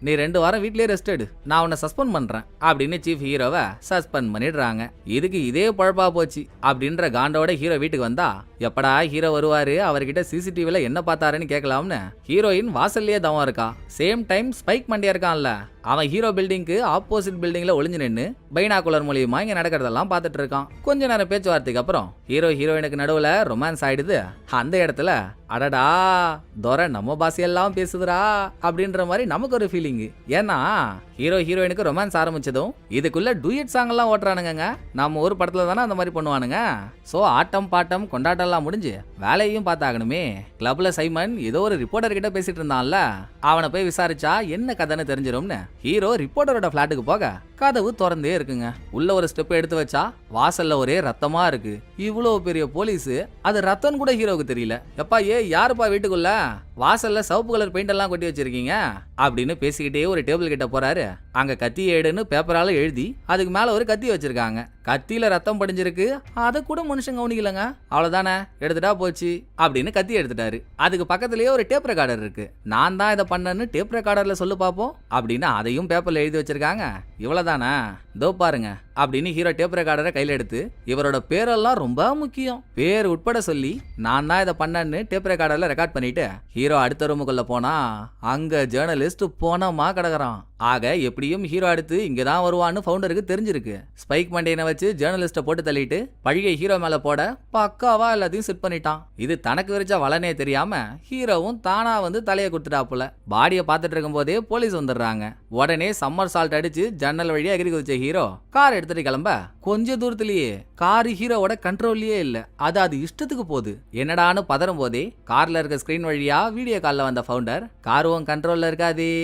நீ ரெண்டு வாரம் வீட்லயே ரெஸ்ட் எடு. நான் உன்னை சஸ்பெண்ட் பண்றேன். அப்படின்னு சீஃப் ஹீரோவை சஸ்பெண்ட் பண்ணிடுறாங்க. இதுக்கு இதே பழப்பா போச்சு. அப்படின்ற காண்டோட ஹீரோ வீட்டுக்கு வந்தா எப்படா ஹீரோ வருவாரு? அவர்கிட்ட சிசிடிவில என்ன பார்த்தாருன்னு கேட்கலாம்னு. ஹீரோயின் வாசல்லையே தவம் இருக்கா. சேம் டைம் ஸ்பைக் மண்டியா இருக்கான்ல. அவன் ஹீரோ பில்டிங்க்கு ஆப்போசிட் பில்டிங்ல ஒளிஞ்சு நின்று பைனாகுலர் மூலியமா இங்க நடக்கிறதெல்லாம் பார்த்துட்டு இருக்கான் கொஞ்ச நேரம் பேச்சுவார்த்தைக்கு அப்புறம் ஹீரோ ஹீரோயினுக்கு நடுவுல ரொமான்ஸ் ஆயிடுது. அந்த இடத்துல அடடா துரை நம்ம பாஷையெல்லாம் பேசுதுரா அப்படின்ற மாதிரி நமக்கு ஒரு ஃபீலிங் ஏன்னா ஹீரோ ஹீரோயினுக்கு ரொமான்ஸ் ஆரம்பிச்சதும் இதுக்குள்ள டூயட் சாங் எல்லாம் ஓட்டுறானுங்க நம்ம ஒரு படத்துல தானே அந்த மாதிரி பண்ணுவானுங்க. சோ ஆட்டம் பாட்டம் கொண்டாட்டம்லாம் முடிஞ்சு வேலையும் பார்த்தாகணுமே. கிளப்ல சைமன் ஏதோ ஒரு ரிப்போர்ட்டர் கிட்ட பேசிட்டு இருந்தான்ல. அவனை போய் விசாரிச்சா என்ன கதைன்னு தெரிஞ்சிடும்னு ஹீரோ ரிப்போர்ட்டரோட ஃபிளாட்டுக்கு போக? கதவு திறந்தே இருக்குங்க. உள்ள ஒரு ஸ்டெப் எடுத்து வச்சா வாசல்ல ஒரே ரத்தமா இருக்கு. இவ்வளோ பெரிய போலீஸ் அது ரத்தம் கூட ஹீரோவுக்கு தெரியல. எப்பா ஏ யாருப்பா வீட்டுக்குள்ள? வாசல்ல சிவப்பு கலர் பெயிண்ட் எல்லாம் கொட்டி வச்சிருக்கீங்க? அப்படின்னு பேசிக்கிட்டே ஒரு டேபிள் கிட்ட போறாரு. அங்க கத்தி ஏடுன்னு பேப்பரால எழுதி அதுக்கு மேல ஒரு கத்தி வச்சிருக்காங்க. கத்தியில ரத்தம் படிஞ்சிருக்கு. அதை கூட மனுஷன் கவனிக்கலங்க. அவ்வளவுதானே? எடுத்துட்டா போச்சு. அப்படின்னு கத்தி எடுத்துட்டாரு. அதுக்கு பக்கத்துலயே ஒரு டேப் ரெக்கார்டர் இருக்கு. நான் தான் இதை பண்ணேன்னு டேப் ரெக்கார்டர்ல சொல்லு பாப்போம். அப்படின்னு அதையும் பேப்பர்ல எழுதி வச்சிருக்காங்க. இவ்வளோதானா தோ பாருங்க அப்படின்னு ஹீரோ டேப் ரெக்கார்டரை கையில் எடுத்து இவரோட பேரெல்லாம் ரொம்ப முக்கியம். பேர் உட்பட சொல்லி நான் தான் இதை பண்ணேன்னு டேப் ரெக்கார்டரில் ரெக்கார்ட் பண்ணிட்டு ஹீரோ அடுத்த ரூமுக்குள்ள போனா அங்க ஜேர்னலிஸ்ட் போனமா கிடக்குறான். ஆக எப்படியும் ஹீரோ அடுத்து இங்க தான் வருவான்னு ஃபவுண்டருக்கு தெரிஞ்சிருக்கு. ஸ்பைக் மண்டேனை வச்சு ஜேர்னலிஸ்ட்டை போட்டு தள்ளிட்டு பழிகை ஹீரோ மேல போட பக்காவா எல்லாத்தையும் செட் பண்ணிட்டான். இது தனக்கு விரிச்ச வளனே தெரியாம ஹீரோவும் தானா வந்து தலையை கொடுத்துட்டாப்புல பாடியை பார்த்துட்டு இருக்கும்போதே போலீஸ் வந்துடுறாங்க. உடனே சம்மர் சால்ட் அடிச்சு ஜன்னல் வழியா எகிரி குதிச்ச ஹீரோ கார் எடுத்துட்டு கிளம்ப கொஞ்ச தூரத்திலேயே கார் ஹீரோவோட கண்ட்ரோல்லையே இல்லை. அது அது இஷ்டத்துக்கு போகுது. என்னடான்னு பதறும் போதே கார்ல இருக்க ஸ்கிரீன் வழியா வீடியோ காலில் வந்த ஃபவுண்டர் கார் கண்ட்ரோல்ல இருக்காதே.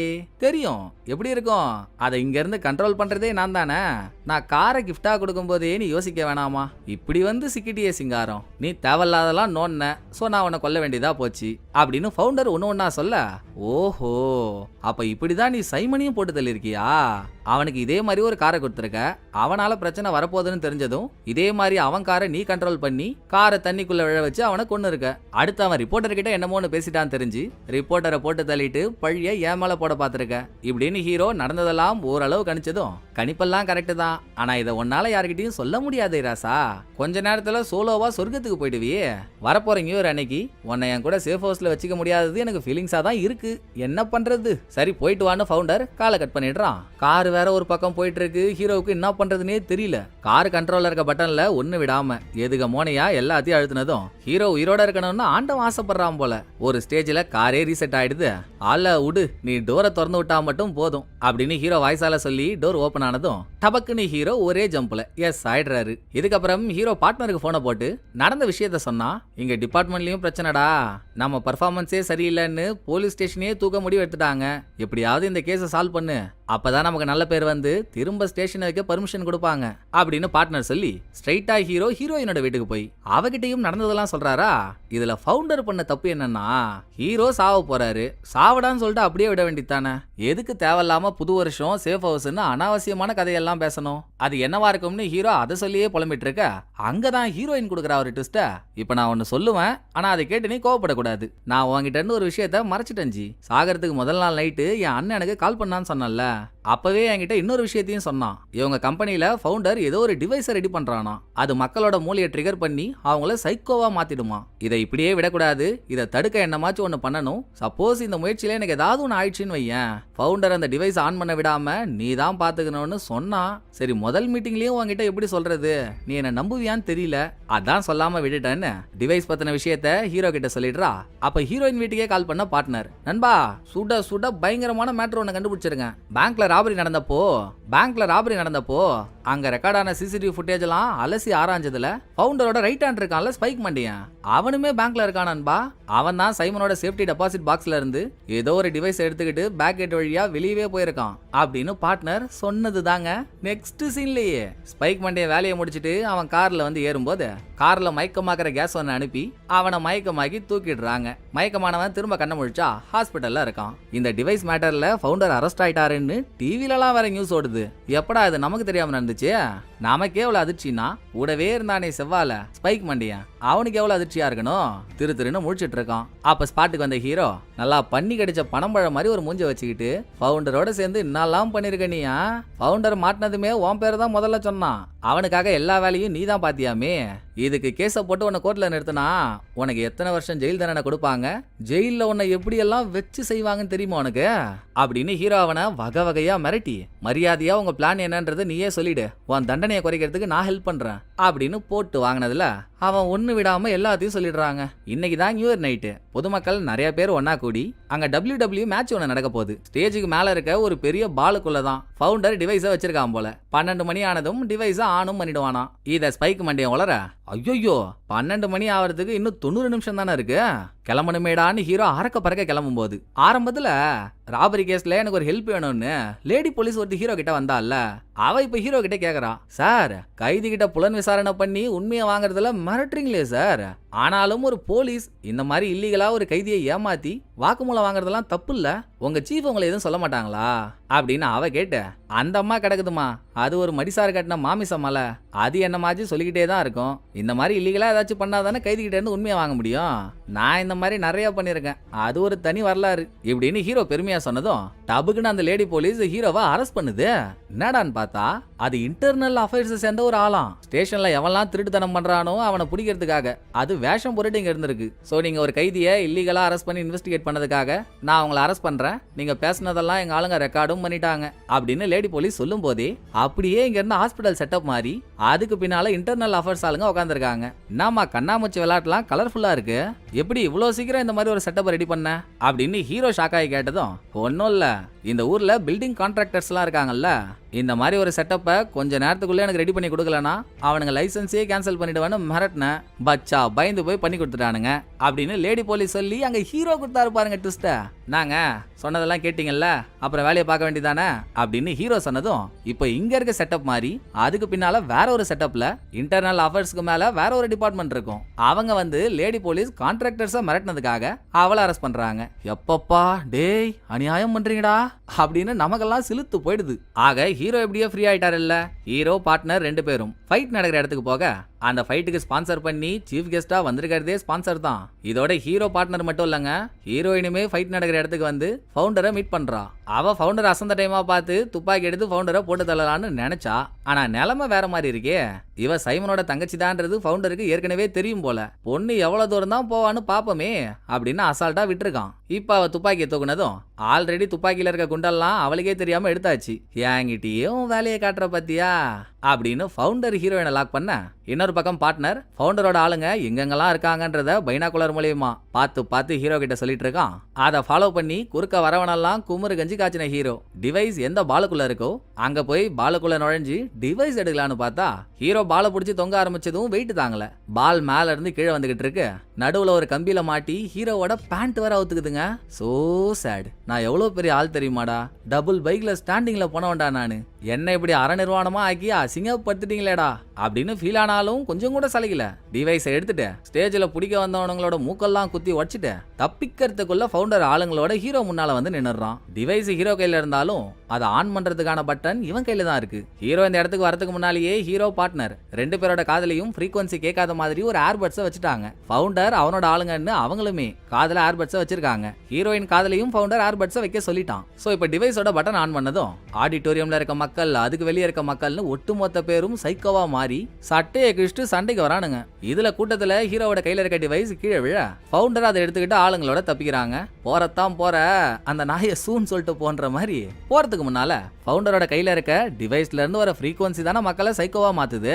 தெரியும். எப்படி இருக்கும்? அதை இங்கேருந்து கண்ட்ரோல் பண்ணுறதே நான் தானே? நான் காரை கிஃப்டாக கொடுக்கும் போதே நீ யோசிக்க வேணாமா? இப்படி வந்து சிக்கிட்டியே சிங்காரம். நீ தேவையில்லாதெல்லாம் நோன்ன ஸோ நான் உன்னை கொல்ல வேண்டியதா போச்சு. அப்படின்னு ஃபவுண்டர் ஒன்று ஒன்றா சொல்ல ஓஹோ அப்போ இப்படி தான் நீ சைமனியும் போட்டு தள்ளியிருக்கியா? அவனுக்கு இதே மாதிரி ஒரு காரை கொடுத்துருக்க. அவனால் பிரச்சனை வரப்போகுதுன்னு தெரிஞ்சதும் இதே மாதிரி அவன் காரை நீ கண்ட்ரோல் பண்ணி காரை தண்ணிக்குள்ள விழ வச்சு அவனை கொண்டு இருக்க அடுத்து அவன் ரிப்போர்ட்டர் கிட்ட என்னமோன்னு பேசிட்டான் தெரிஞ்சு ரிப்போர்ட்டரை போட்டு தள்ளிட்டு பழிய ஏன் மேல போட பார்த்துருக்க. இப்படின்னு ஹீரோ நடந்ததெல்லாம் ஓரளவு கணிச்சதும். கணிப்பெல்லாம் கரெக்டு தான். ஆனா இதை உன்னால யாருக்கிட்டையும் சொல்ல முடியாது ராசா. கொஞ்ச நேரத்துல சோலோவா சொர்க்கத்துக்கு போயிடுவியே. வரப்போறீங்க ஒரு அன்னைக்கு. உன்னை என் கூட சேஃப் ஹவுஸ்ல வச்சுக்க முடியாதது எனக்கு ஃபீலிங்ஸா தான் இருக்கு. என்ன பண்றது? சரி போயிட்டு வான்னு ஃபவுண்டர் காலை கட் பண்ணிடுறான். கார் வேற ஒரு பக்கம் போயிட்டு இருக்கு. ஹீரோவுக்கு என்ன பண்றதுனே தெரியல. கார் கண்ட்ரோல்ல இருக்க பட்டன்ல ஒன்று விடாம எதுக மோனையா எல்லாத்தையும் அழுத்தினதும் ஹீரோ உயிரோட இருக்கணும்னு ஆண்டவன் ஆசைப்படுறான் போல. ஒரு ஸ்டேஜில் காரே ரீசெட் ஆயிடுது. ஆள விடு நீ டோரை திறந்து விட்டா மட்டும் போதும் அப்படின்னு ஹீரோ வாய்ஸால சொல்லி டோர் ஓப்பன் ஆனதும் டபக்குன்னு ஹீரோ ஒரே ஜம்ப்ல எஸ் ஆயிடுறாரு. இதுக்கப்புறம் ஹீரோ பார்ட்னருக்கு ஃபோனை போட்டு நடந்த விஷயத்த சொன்னா இங்க டிபார்ட்மெண்ட்லயும் பிரச்சனைடா நம்ம பர்ஃபார்மன்ஸே சரியில்லைன்னு போலீஸ் ஸ்டேஷனே தூக்க முடிவு எடுத்துட்டாங்க. எப்படியாவது இந்த கேஸை சால்வ் பண்ணு அப்பதான் நமக்கு நல்ல பேர் வந்து திரும்ப ஸ்டேஷன் வைக்க பர்மிஷன் கொடுப்பாங்க அப்படின்னு பார்ட்னர் சொல்லி ஸ்ட்ரைட்டா ஹீரோ ஹீரோயினோட வீட்டுக்கு போய் அவகிட்டயும் நடந்ததெல்லாம் சொல்றாரா? இதுல ஃபவுண்டர் பண்ண தப்பு என்னன்னா ஹீரோ சாவ போறாரு சாவடான்னு சொல்லிட்டு அப்படியே விட வேண்டித்தானே எதுக்கு தேவையில்லாம புது வருஷம் சேஃப் ஹவுஸ்னு அனாவசியமான கதையெல்லாம் பேசணும்? அது என்னவா இருக்கும்னு ஹீரோ அதை சொல்லியே புலம்பிட்டு இருக்க அங்கதான் ஹீரோயின் கொடுக்குற ஒரு ட்விஸ்ட இப்ப நான் ஒன்னு சொல்லுவேன் ஆனா அதை கேட்டு நீ கோவப்படக்கூடாது. நான் உங்ககிட்ட இருந்து ஒரு விஷயத்த மறைச்சிட்டேன் ஜி. முதல் நாள் நைட்டு என் அண்ணன் எனக்கு கால் பண்ணான்னு சொன்னல kita அப்பவே என்கிட்ட இன்னொரு விஷயத்தையும் சொன்னான். இவங்க கம்பெனியில ஃபவுண்டர் ஏதோ ஒரு டிவைஸை ரெடி பண்றானா. அது மக்களோட மூலையை ட்ரிகர் பண்ணி அவங்கள சைக்கோவா மாத்திடுமா. இதை இப்படியே விடக்கூடாது. இதை தடுக்க என்னமாச்சும் ஒன்று பண்ணணும். சப்போஸ் இந்த முயற்சியில எனக்கு ஏதாவது ஒன்று ஆயிடுச்சுன்னு வையேன். ஃபவுண்டர் அந்த டிவைஸ் ஆன் பண்ண விடாம நீ தான் பாத்துக்கணும்னு சொன்னா சரி முதல் மீட்டிங்லயும் உங்ககிட்ட எப்படி சொல்றது? நீ என்ன நம்புவியான்னு தெரியல. அதான் சொல்லாம விட்டுட்டேன்னு. டிவைஸ் பத்தின விஷயத்த ஹீரோ கிட்ட சொல்லிடுறா. அப்ப ஹீரோயின் வீட்டுக்கே கால் பண்ண பார்ட்னர் நண்பா சுட சுட பயங்கரமான மேட்ரு ஒன்று கண்டுபிடிச்சிருங்க. பேங்க்ல ராபரி நடந்தப்போ பேங்க்ல ராபரி நடந்தப்போ அங்க ரெக்கார்டான சிசிடிவி ஃபுட்டேஜ் எல்லாம் அலசி ஆராய்ஞ்சதுல ஃபவுண்டரோட ரைட் ஹேண்ட் இருக்கான்ல ஸ்பைக் மண்டியன். அவனுமே பேங்க்ல இருக்கானன்பா அவன் தான் சைமனோட சேஃப்டி டெபாசிட் பாக்ஸ்ல இருந்து ஏதோ ஒரு டிவைஸ் எடுத்துக்கிட்டு பேக் கேட் வழியா வெளியவே போயிருக்கான் அப்படின்னு பார்ட்னர் சொன்னது தாங்க நெக்ஸ்ட் சீன்லயே ஸ்பைக் மண்டைய வேலையை முடிச்சுட்டு அவன் கார்ல வந்து ஏறும்போது கார்ல மயக்கமாக்குற கேஸ் ஒன்று அனுப்பி அவனை மயக்கமாக்கி தூக்கிடுறாங்க. மயக்கமானவன் திரும்ப கண்ண முழிச்சா ஹாஸ்பிட்டல்ல இருக்கான். இந்த டிவைஸ் மேட்டர்ல ஃபவுண்டர் அரெஸ்ட் ஆயிட்டாருன்னு டிவிலலாம் வேற நியூஸ் ஓடுது. எப்படா இது நமக்கு தெரியாம நடந்துச்சு? நமக்கு எவ்வளவு அதிர்ச்சின்னா கூடவே இருந்தானே செவ்வால. ஸ்பைக் மண்டியன் அவனுக்கு எவ்வளவு அதிர்ச்சியா இருக்கணும்? திரு திருன்னு முழிச்சிட்டு இருக்கான் அப்ப ஸ்பாட்டுக்கு வந்த ஹீரோ நல்லா பண்ணி கிடைச்ச பணம்பழம் மாதிரி ஒரு மூஞ்ச வச்சுக்கிட்டு ஃபவுண்டரோட சேர்ந்து என்னெல்லாம் பண்ணிருக்க நீயா ஃபவுண்டர் மாட்டினதுமே உன் பேர் தான் முதல்ல சொன்னான். அவனுக்காக எல்லா வேலையும் நீ தான் பாத்தியாமே இதுக்கு கேஸை போட்டு உன்னை கோர்ட்டில் நிறுத்தினா உனக்கு எத்தனை வருஷம் ஜெயில் தண்டனை கொடுப்பாங்க? ஜெயிலில் உன்னை எப்படியெல்லாம் வச்சு செய்வாங்கன்னு தெரியுமா உனக்கு? அப்படின்னு ஹீரோவனை வகை வகையாக மிரட்டி மரியாதையாக உங்கள் பிளான் என்னன்றது நீயே சொல்லிடு. உன் தண்டனையை குறைக்கிறதுக்கு நான் ஹெல்ப் பண்ணுறேன் அப்படின்னு போட்டு வாங்கினதுல அவன் ஒன்று விடாமல் எல்லாத்தையும் சொல்லிடுறாங்க. இன்னைக்கு தான் நியூ இயர் நைட்டு பொதுமக்கள் நிறைய பேர் ஒன்னா கூடி அங்க டபிள்யூ டபிள்யூ மேட்ச் ஒன்று நடக்க போகுது. ஸ்டேஜுக்கு மேல இருக்க ஒரு பெரிய பாலுக்குள்ள தான் ஃபவுண்டர் டிவைஸை வச்சிருக்கான் போல. பன்னெண்டு மணி ஆனதும் டிவைஸை ஆனும் பண்ணிடுவானா இதை ஸ்பைக் மண்டியம் வளர? ஐயோ பன்னெண்டு மணி ஆகிறதுக்கு இன்னும் தொண்ணூறு நிமிஷம் தானே இருக்கு? கிளம்பணுமேடான்னு ஹீரோ அறக்க பறக்க கிளம்பும் போது ராபரி கேஸில் எனக்கு ஒரு ஹெல்ப் வேணும்னு லேடி போலீஸ் ஒருத்தி ஹீரோ கிட்ட வந்தால அவ இப்போ ஹீரோ கிட்ட கேட்குறான் சார் கைதி கிட்ட புலன் விசாரணை பண்ணி உண்மையை வாங்குறதுல மிரட்டுறீங்களே சார். ஆனாலும் ஒரு போலீஸ் இந்த மாதிரி இல்லீகலாக ஒரு கைதியை ஏமாத்தி வாக்குமூலம் வாங்குறதெல்லாம் தப்பு இல்ல உங்க சீஃப் உங்களை எதுவும் சொல்ல மாட்டாங்களா? அப்படின்னு அவ கேட்ட அந்த அம்மா கிடக்குதுமா அது ஒரு மடிசார் கட்டின மாமிசமல அது என்ன மாதிரி சொல்லிக்கிட்டே தான் இருக்கும். இந்த மாதிரி இல்லீகலா ஏதாச்சும் பண்ணாதானே கைதிகிட்ட இருந்து உண்மையை வாங்க முடியும். நான் இந்த மாதிரி நிறைய பண்ணியிருக்கேன். அது ஒரு தனி வரலாறு. இப்படின்னு ஹீரோ பெருமையா சொன்னதும் டபுக்குன்னு அந்த லேடி போலீஸ் ஹீரோவை அரெஸ்ட் பண்ணுது. என்னடான்னு பார்த்தா அது இன்டர்னல் அஃபேர்ஸ் சேர்ந்த ஒரு ஆளாம். ஸ்டேஷன்ல எவன்லாம் திருட்டுத்தனம் பண்றானோ அவனை பிடிக்கிறதுக்காக. அது வேஷம் பொருட்டு இங்க இருந்திருக்கு. சோ நீங்க ஒரு கைதியை இல்லீகலா அரெஸ்ட் பண்ணி இன்வெஸ்டிகேட் பண்ணதுக்காக நான் அவங்களை அரெஸ்ட் பண்றேன். நீங்க பேசுனதெல்லாம் எங்க ஆளுங்க ரெக்கார்டும் பண்ணிட்டாங்க. அப்படின்னு லேடி போலீஸ் சொல்லும் போதே அப்படியே இங்க இருந்து ஹாஸ்பிட்டல் செட்டப் மாதிரி அதுக்கு பின்னால இன்டர்னல் அஃபேர்ஸ் ஆளுங்க உட்காந்துருக்காங்க என்னம்மா கண்ணாமூச்சி விளையாட்டுலாம் கலர்ஃபுல்லா இருக்கு? எப்படி இவ்வளோ சீக்கிரம் இந்த மாதிரி ஒரு செட்டப் ரெடி பண்ண? அப்படின்னு ஹீரோ ஷாக் ஆகி கேட்டதும் ஒன்றும் இல்லை. இந்த ஊர்ல பில்டிங் கான்ட்ராக்டர்ஸ்லாம் இருக்காங்கல்ல. இந்த மாதிரி ஒரு செட்டப்பை கொஞ்ச நேரத்துக்குள்ளே எனக்கு ரெடி பண்ணி கொடுக்கலனா அவனுங்க லைசன்ஸே கேன்சல் பண்ணிடுவான்னு மிரட்டினேன் பச்சா பயந்து போய் பண்ணி கொடுத்துட்டானுங்க. அப்படின்னு லேடி போலீஸ் சொல்லி அங்க ஹீரோ கொடுத்தாரு பாருங்க ட்விஸ்ட்டை நாங்க சொன்னதெல்லாம் கேட்டிங்கல்ல அப்புறம் வேலையை பார்க்க வேண்டியதானே அப்படின்னு ஹீரோ சொன்னதும் இப்போ இங்க இருக்க செட்டப் மாதிரி அதுக்கு பின்னால வேற ஒரு செட்டப்ல இன்டர்னல் அஃபேர்ஸ்க்கு மேல வேற ஒரு டிபார்ட்மெண்ட் இருக்கும். அவங்க வந்து லேடி போலீஸ் கான்ட்ராக்டர்ஸை மிரட்டினதுக்காக அவளை அரெஸ்ட் பண்றாங்க. எப்பப்பா டேய் அநியாயம் பண்றீங்கடா அப்படின்னு நமக்கெல்லாம் சிலுத்து போயிடுது. ஆக ஹீரோ எப்படியோ ஃப்ரீ ஆயிட்டாரு இல்ல ஹீரோ பார்ட்னர் ரெண்டு பேரும். ஃபைட் நடக்கிற இடத்துக்கு போக அந்த ஃபைட்டுக்கு ஸ்பான்சர் பண்ணி சீஃப் கெஸ்டா வந்திருக்கிறதே ஸ்பான்சர் தான். இதோட ஹீரோ பார்ட்னர் மட்டும் இல்லைங்க ஹீரோயினுமே ஃபைட் நடக்கிற இடத்துக்கு வந்து ஃபவுண்டரை மீட் பண்றா. அவ ஃபவுண்டர் அசந்த டைமா பார்த்து துப்பாக்கி எடுத்து ஃபவுண்டரை போட்டு தள்ளலான்னு நினைச்சா ஆனா நிலைமை வேற மாதிரி இருக்கே. இவ சைமனோட தங்கச்சி தான்றது ஃபவுண்டருக்கு ஏற்கனவே தெரியும் போல. பொண்ணு எவ்வளவு தூரம் தான் போவான்னு பாப்போமே அப்படின்னு அசால்ட்டா விட்டுருக்கான். இப்ப அவ துப்பாக்கியை தூக்குனதும் ஆல்ரெடி துப்பாக்கியில இருக்க குண்டெல்லாம் அவளுக்கே தெரியாம எடுத்தாச்சு. என்கிட்டயும் வேலையை காட்டுற பத்தியா? அப்படின்னு ஃபவுண்டர் ஹீரோயினை லாக் பண்ண இன்னொரு பக்கம் பார்ட்னர் ஃபவுண்டரோட ஆளுங்க எங்கெங்கெல்லாம் இருக்காங்கன்றத பைனாகுலர் மூலியமா பார்த்து பார்த்து ஹீரோ கிட்ட சொல்லிட்டு இருக்கான். அதை ஃபாலோ பண்ணி குறுக்க வரவனெல்லாம் குமுறு கஞ்சி காய்ச்சின ஹீரோ டிவைஸ் எந்த பாலுக்குள்ள இருக்கோ அங்க போய் பாலுக்குள்ள நுழைஞ்சு டிவைஸ் எடுக்கலான்னு பார்த்தா ஹீரோ பாலை பிடிச்சி தொங்க ஆரம்பிச்சதும் வெயிட் தாங்கல. பால் மேல இருந்து கீழே வந்துகிட்டு இருக்கு. நடுவில் ஒரு கம்பியில் மாட்டி ஹீரோவோட பேண்ட் வேற அவுத்துக்குதுங்க. சோ சேட் நான் எவ்வளோ பெரிய ஆள் தெரியுமாடா? டபுள் பைக்கில் ஸ்டாண்டிங்கில் போனவன்டா நான். என்ன இப்படி அறநிர்வாணமாக ஆக்கி அசிங்கப்படுத்திட்டீங்களேடா அப்படின்னு ஃபீல் ஆனாலும் கொஞ்சம் கூட சலிக்கல. டிவைஸை எடுத்துட்டு ஸ்டேஜில் பிடிக்க வந்தவனுங்களோட மூக்கெல்லாம் குத்தி உடச்சிட்டேன் தப்பிக்கிறதுக்குள்ள ஃபவுண்டர் ஆளுங்களோட ஹீரோ முன்னால் வந்து நின்னுறான் டிவைஸ் ஹீரோ கையில் இருந்தாலும் அதை ஆன் பண்ணுறதுக்கான பட்டன் இவன் கையில் தான் இருக்கு. ஹீரோ இந்த இடத்துக்கு வரதுக்கு முன்னாலேயே ஹீரோ பார்ட்னர் ரெண்டு பேரோட காதலையும் ஃப்ரீக்வன்சி கேட்காத மாதிரி ஒரு ஏர்பட்ஸை வச்சுட்டாங்க. ஃபவுண்டர் அவனோட ஆளுங்கன்னு அவங்களுமே காதல ஏர்பட்ஸை வச்சிருக்காங்க. ஹீரோயின் காதலையும் ஃபவுண்டர் ஏர்பட்ஸை வைக்க சொல்லிட்டான். ஸோ இப்போ டிவைஸோட பட்டன் ஆன் பண்ணதும் ஆடிட்டோரியம்ல இருக்க மக்கள் அதுக்கு வெளியே இருக்க மக்கள்னு ஒட்டுமொத்த பேரும் சைக்கோவா மாறி சட்டையை கிழிச்சிட்டு சண்டைக்கு வரானுங்க. இதுல கூட்டத்துல ஹீரோவோட கையில இருக்க டிவைஸ் கீழே விழ ஃபவுண்டர் அதை எடுத்துக்கிட்டு ஆளுங்களோட தப்பிக்கிறாங்க. போறத்தான் போற அந்த நாயை சூன் சொல்லிட்டு போன்ற மாதிரி போறதுக்கு முன்னால ஃபவுண்டரோட கையில இருக்க டிவைஸ்ல இருந்து வர ஃப்ரீக்வன்சி தானே மக்களை சைக்கோவா மாத்துது.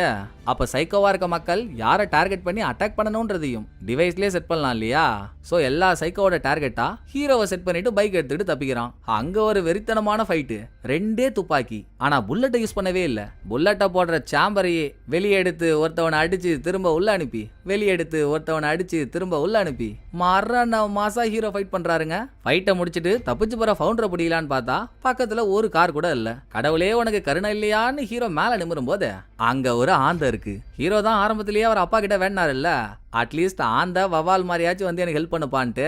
அப்ப சைக்கோவா இருக்க மக்கள் யாரை டார்கெட் பண்ணி அட்டாக் பண்ணணும்ன்றதையும் டிவைஸ்லேயே செட் பண்ணலாம் இல்லையா? ஸோ எல்லா சைக்கோவோட டார்கெட்டா ஹீரோவை செட் பண்ணிட்டு பைக் எடுத்துக்கிட்டு தப்பிக்கிறான். அங்க ஒரு வெறித்தனமான ஃபைட்டு ரெண்டே துப்பாக்கி. ஆனா புல்லட்டை யூஸ் பண்ணவே இல்லை. புல்லட்டை போடுற சாம்பரையே வெளியே எடுத்து ஒருத்தவனை அடிச்சு திரும்ப உள்ள அனுப்பி. வெளியே எடுத்து ஒருத்தவனை அடிச்சு திரும்ப உள்ள அனுப்பி. மரண மாசா ஹீரோ ஃபைட் பண்றாருங்க. ஃபைட்டை முடிச்சுட்டு தப்பிச்சு போற ஃபவுண்டரை பிடிக்கலான்னு பார்த்தா பக்கத்துல ஒரு கார் கூட இல்ல. கடவுளே உனக்கு கருணை இல்லையான்னு ஹீரோ மேல நிமிரும் போது அங்க ஒரு ஆந்த இருக்கு. ஹீரோ தான் ஆரம்பத்திலேயே அவர் அப்பா கிட்ட வேணாரு அட்லீஸ்ட் ஆந்த வவால் மாதிரியாச்சும் வந்து எனக்கு ஹெல்ப் பண்ணுப்பான்ட்டு.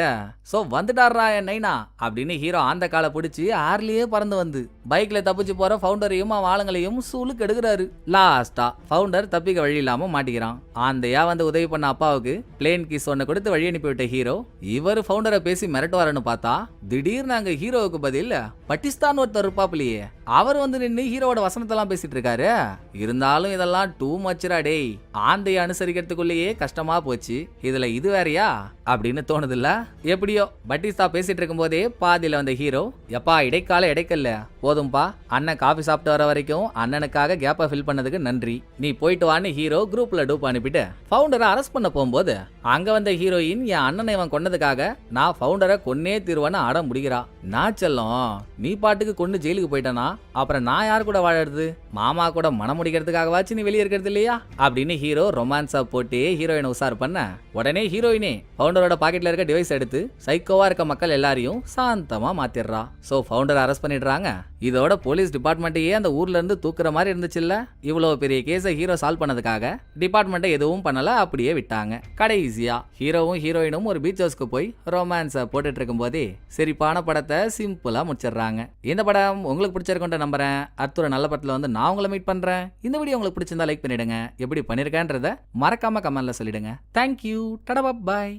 ஸோ வந்துட்டாரா என் நைனா? அப்படின்னு ஹீரோ ஆந்த காலை பிடிச்சி ஆர்லியே பறந்து வந்து. பைக்ல தப்பிச்சு போற ஃபவுண்டரையும் அவன் ஆளுங்களையும் சூளுக்கு எடுக்கிறாரு. லாஸ்டா ஃபவுண்டர் தப்பிக்க வழி இல்லாம மாட்டிக்கிறான். ஆந்தையா வந்து உதவி பண்ண அப்பாவுக்கு பிளேன் கீஸ் ஒன்னு கொடுத்து வழி அனுப்பி விட்ட ஹீரோ இவர் ஃபவுண்டரை பேசி மிரட்டுவாருன்னு பார்த்தா திடீர்னு அங்க ஹீரோவுக்கு பதில் பட்டிஸ்தான் ஒருத்தர் இருப்பாப்லையே அவர் வந்து நின்று ஹீரோவோட வசனத்தெல்லாம் பேசிட்டு இருக்காரு. இருந்தாலும் இதெல்லாம் டூ மச்சுரா டேய். ஆந்தையை அனுசரிக்கிறதுக்குள்ளேயே கஷ்டமா போச்சு. இதுல இது வேறயா? அப்படின்னு தோணுதுல்ல. எப்படியோ பட்டிஸ்தா பேசிட்டு இருக்கும்போதே பாதியில வந்த ஹீரோ எப்பா இடைக்கால இடைக்கல்ல போதும்பா. அண்ணன் காஃபி சாப்பிட்டு வர வரைக்கும் அண்ணனுக்காக கேப்பை ஃபில் பண்ணதுக்கு நன்றி. நீ போயிட்டு வான்னு ஹீரோ குரூப்ல டூப் அனுப்பிட்டு ஃபவுண்டரை அரெஸ்ட் பண்ண போகும்போது அங்க வந்த ஹீரோயின் என் அண்ணனை இவன் கொன்னதுக்காக நான் ஃபவுண்டரை கொன்னே தீர்வேன்னு அடம் முடிகிறா. நான் செல்லம் நீ பாட்டுக்கு கொண்டு ஜெயிலுக்கு போயிட்டனா அப்புறம் நான் யார் கூட வாழறது? மாமா கூட மனம் முடிக்கிறதுக்காகவாச்சு நீ வெளியே இருக்கிறது இல்லையா? அப்படின்னு ஹீரோ ரொமான்ஸாக போட்டு ஹீரோயினை உசார் பண்ண உடனே ஹீரோயினே ஃபவுண்டரோட பாக்கெட்டில் இருக்க டிவைஸ் எடுத்து சைக்கோவாக இருக்க மக்கள் எல்லாரையும் சாந்தமாக மாத்திடுறா. ஸோ ஃபவுண்டர் அரெஸ்ட் பண்ணிடுறாங்க. இதோட போலீஸ் டிபார்ட்மெண்ட்டையே அந்த ஊர்ல இருந்து தூக்குற மாதிரி இருந்துச்சுல்ல? இவ்வளோ பெரிய கேஸை ஹீரோ சால்வ் பண்ணதுக்காக டிபார்ட்மெண்ட்டை எதுவும் பண்ணல அப்படியே விட்டாங்க. கடைசியா ஹீரோவும் ஹீரோயினும் ஒரு பீச் ஹவுஸ்க்கு போய் ரொமான்ஸை போட்டுட்டு இருக்கும்போதே சிரிப்பான படத்தை சிம்பிளாக முடிச்சிடுறாங்க. இந்த படம் உங்களுக்கு பிடிச்சிருக்குன்ற நம்புறேன். அடுத்த ஒரு நல்ல படத்தில் வந்து நான் உங்களை மீட் பண்ணுறேன் இந்த வீடியோ உங்களுக்கு பிடிச்சிருந்தா லைக் பண்ணிடுங்க. எப்படி பண்ணியிருக்கேன்றத மறக்காமல் கமெண்ட்ல சொல்லிவிடுங்க தேங்க்யூ டடா பாய்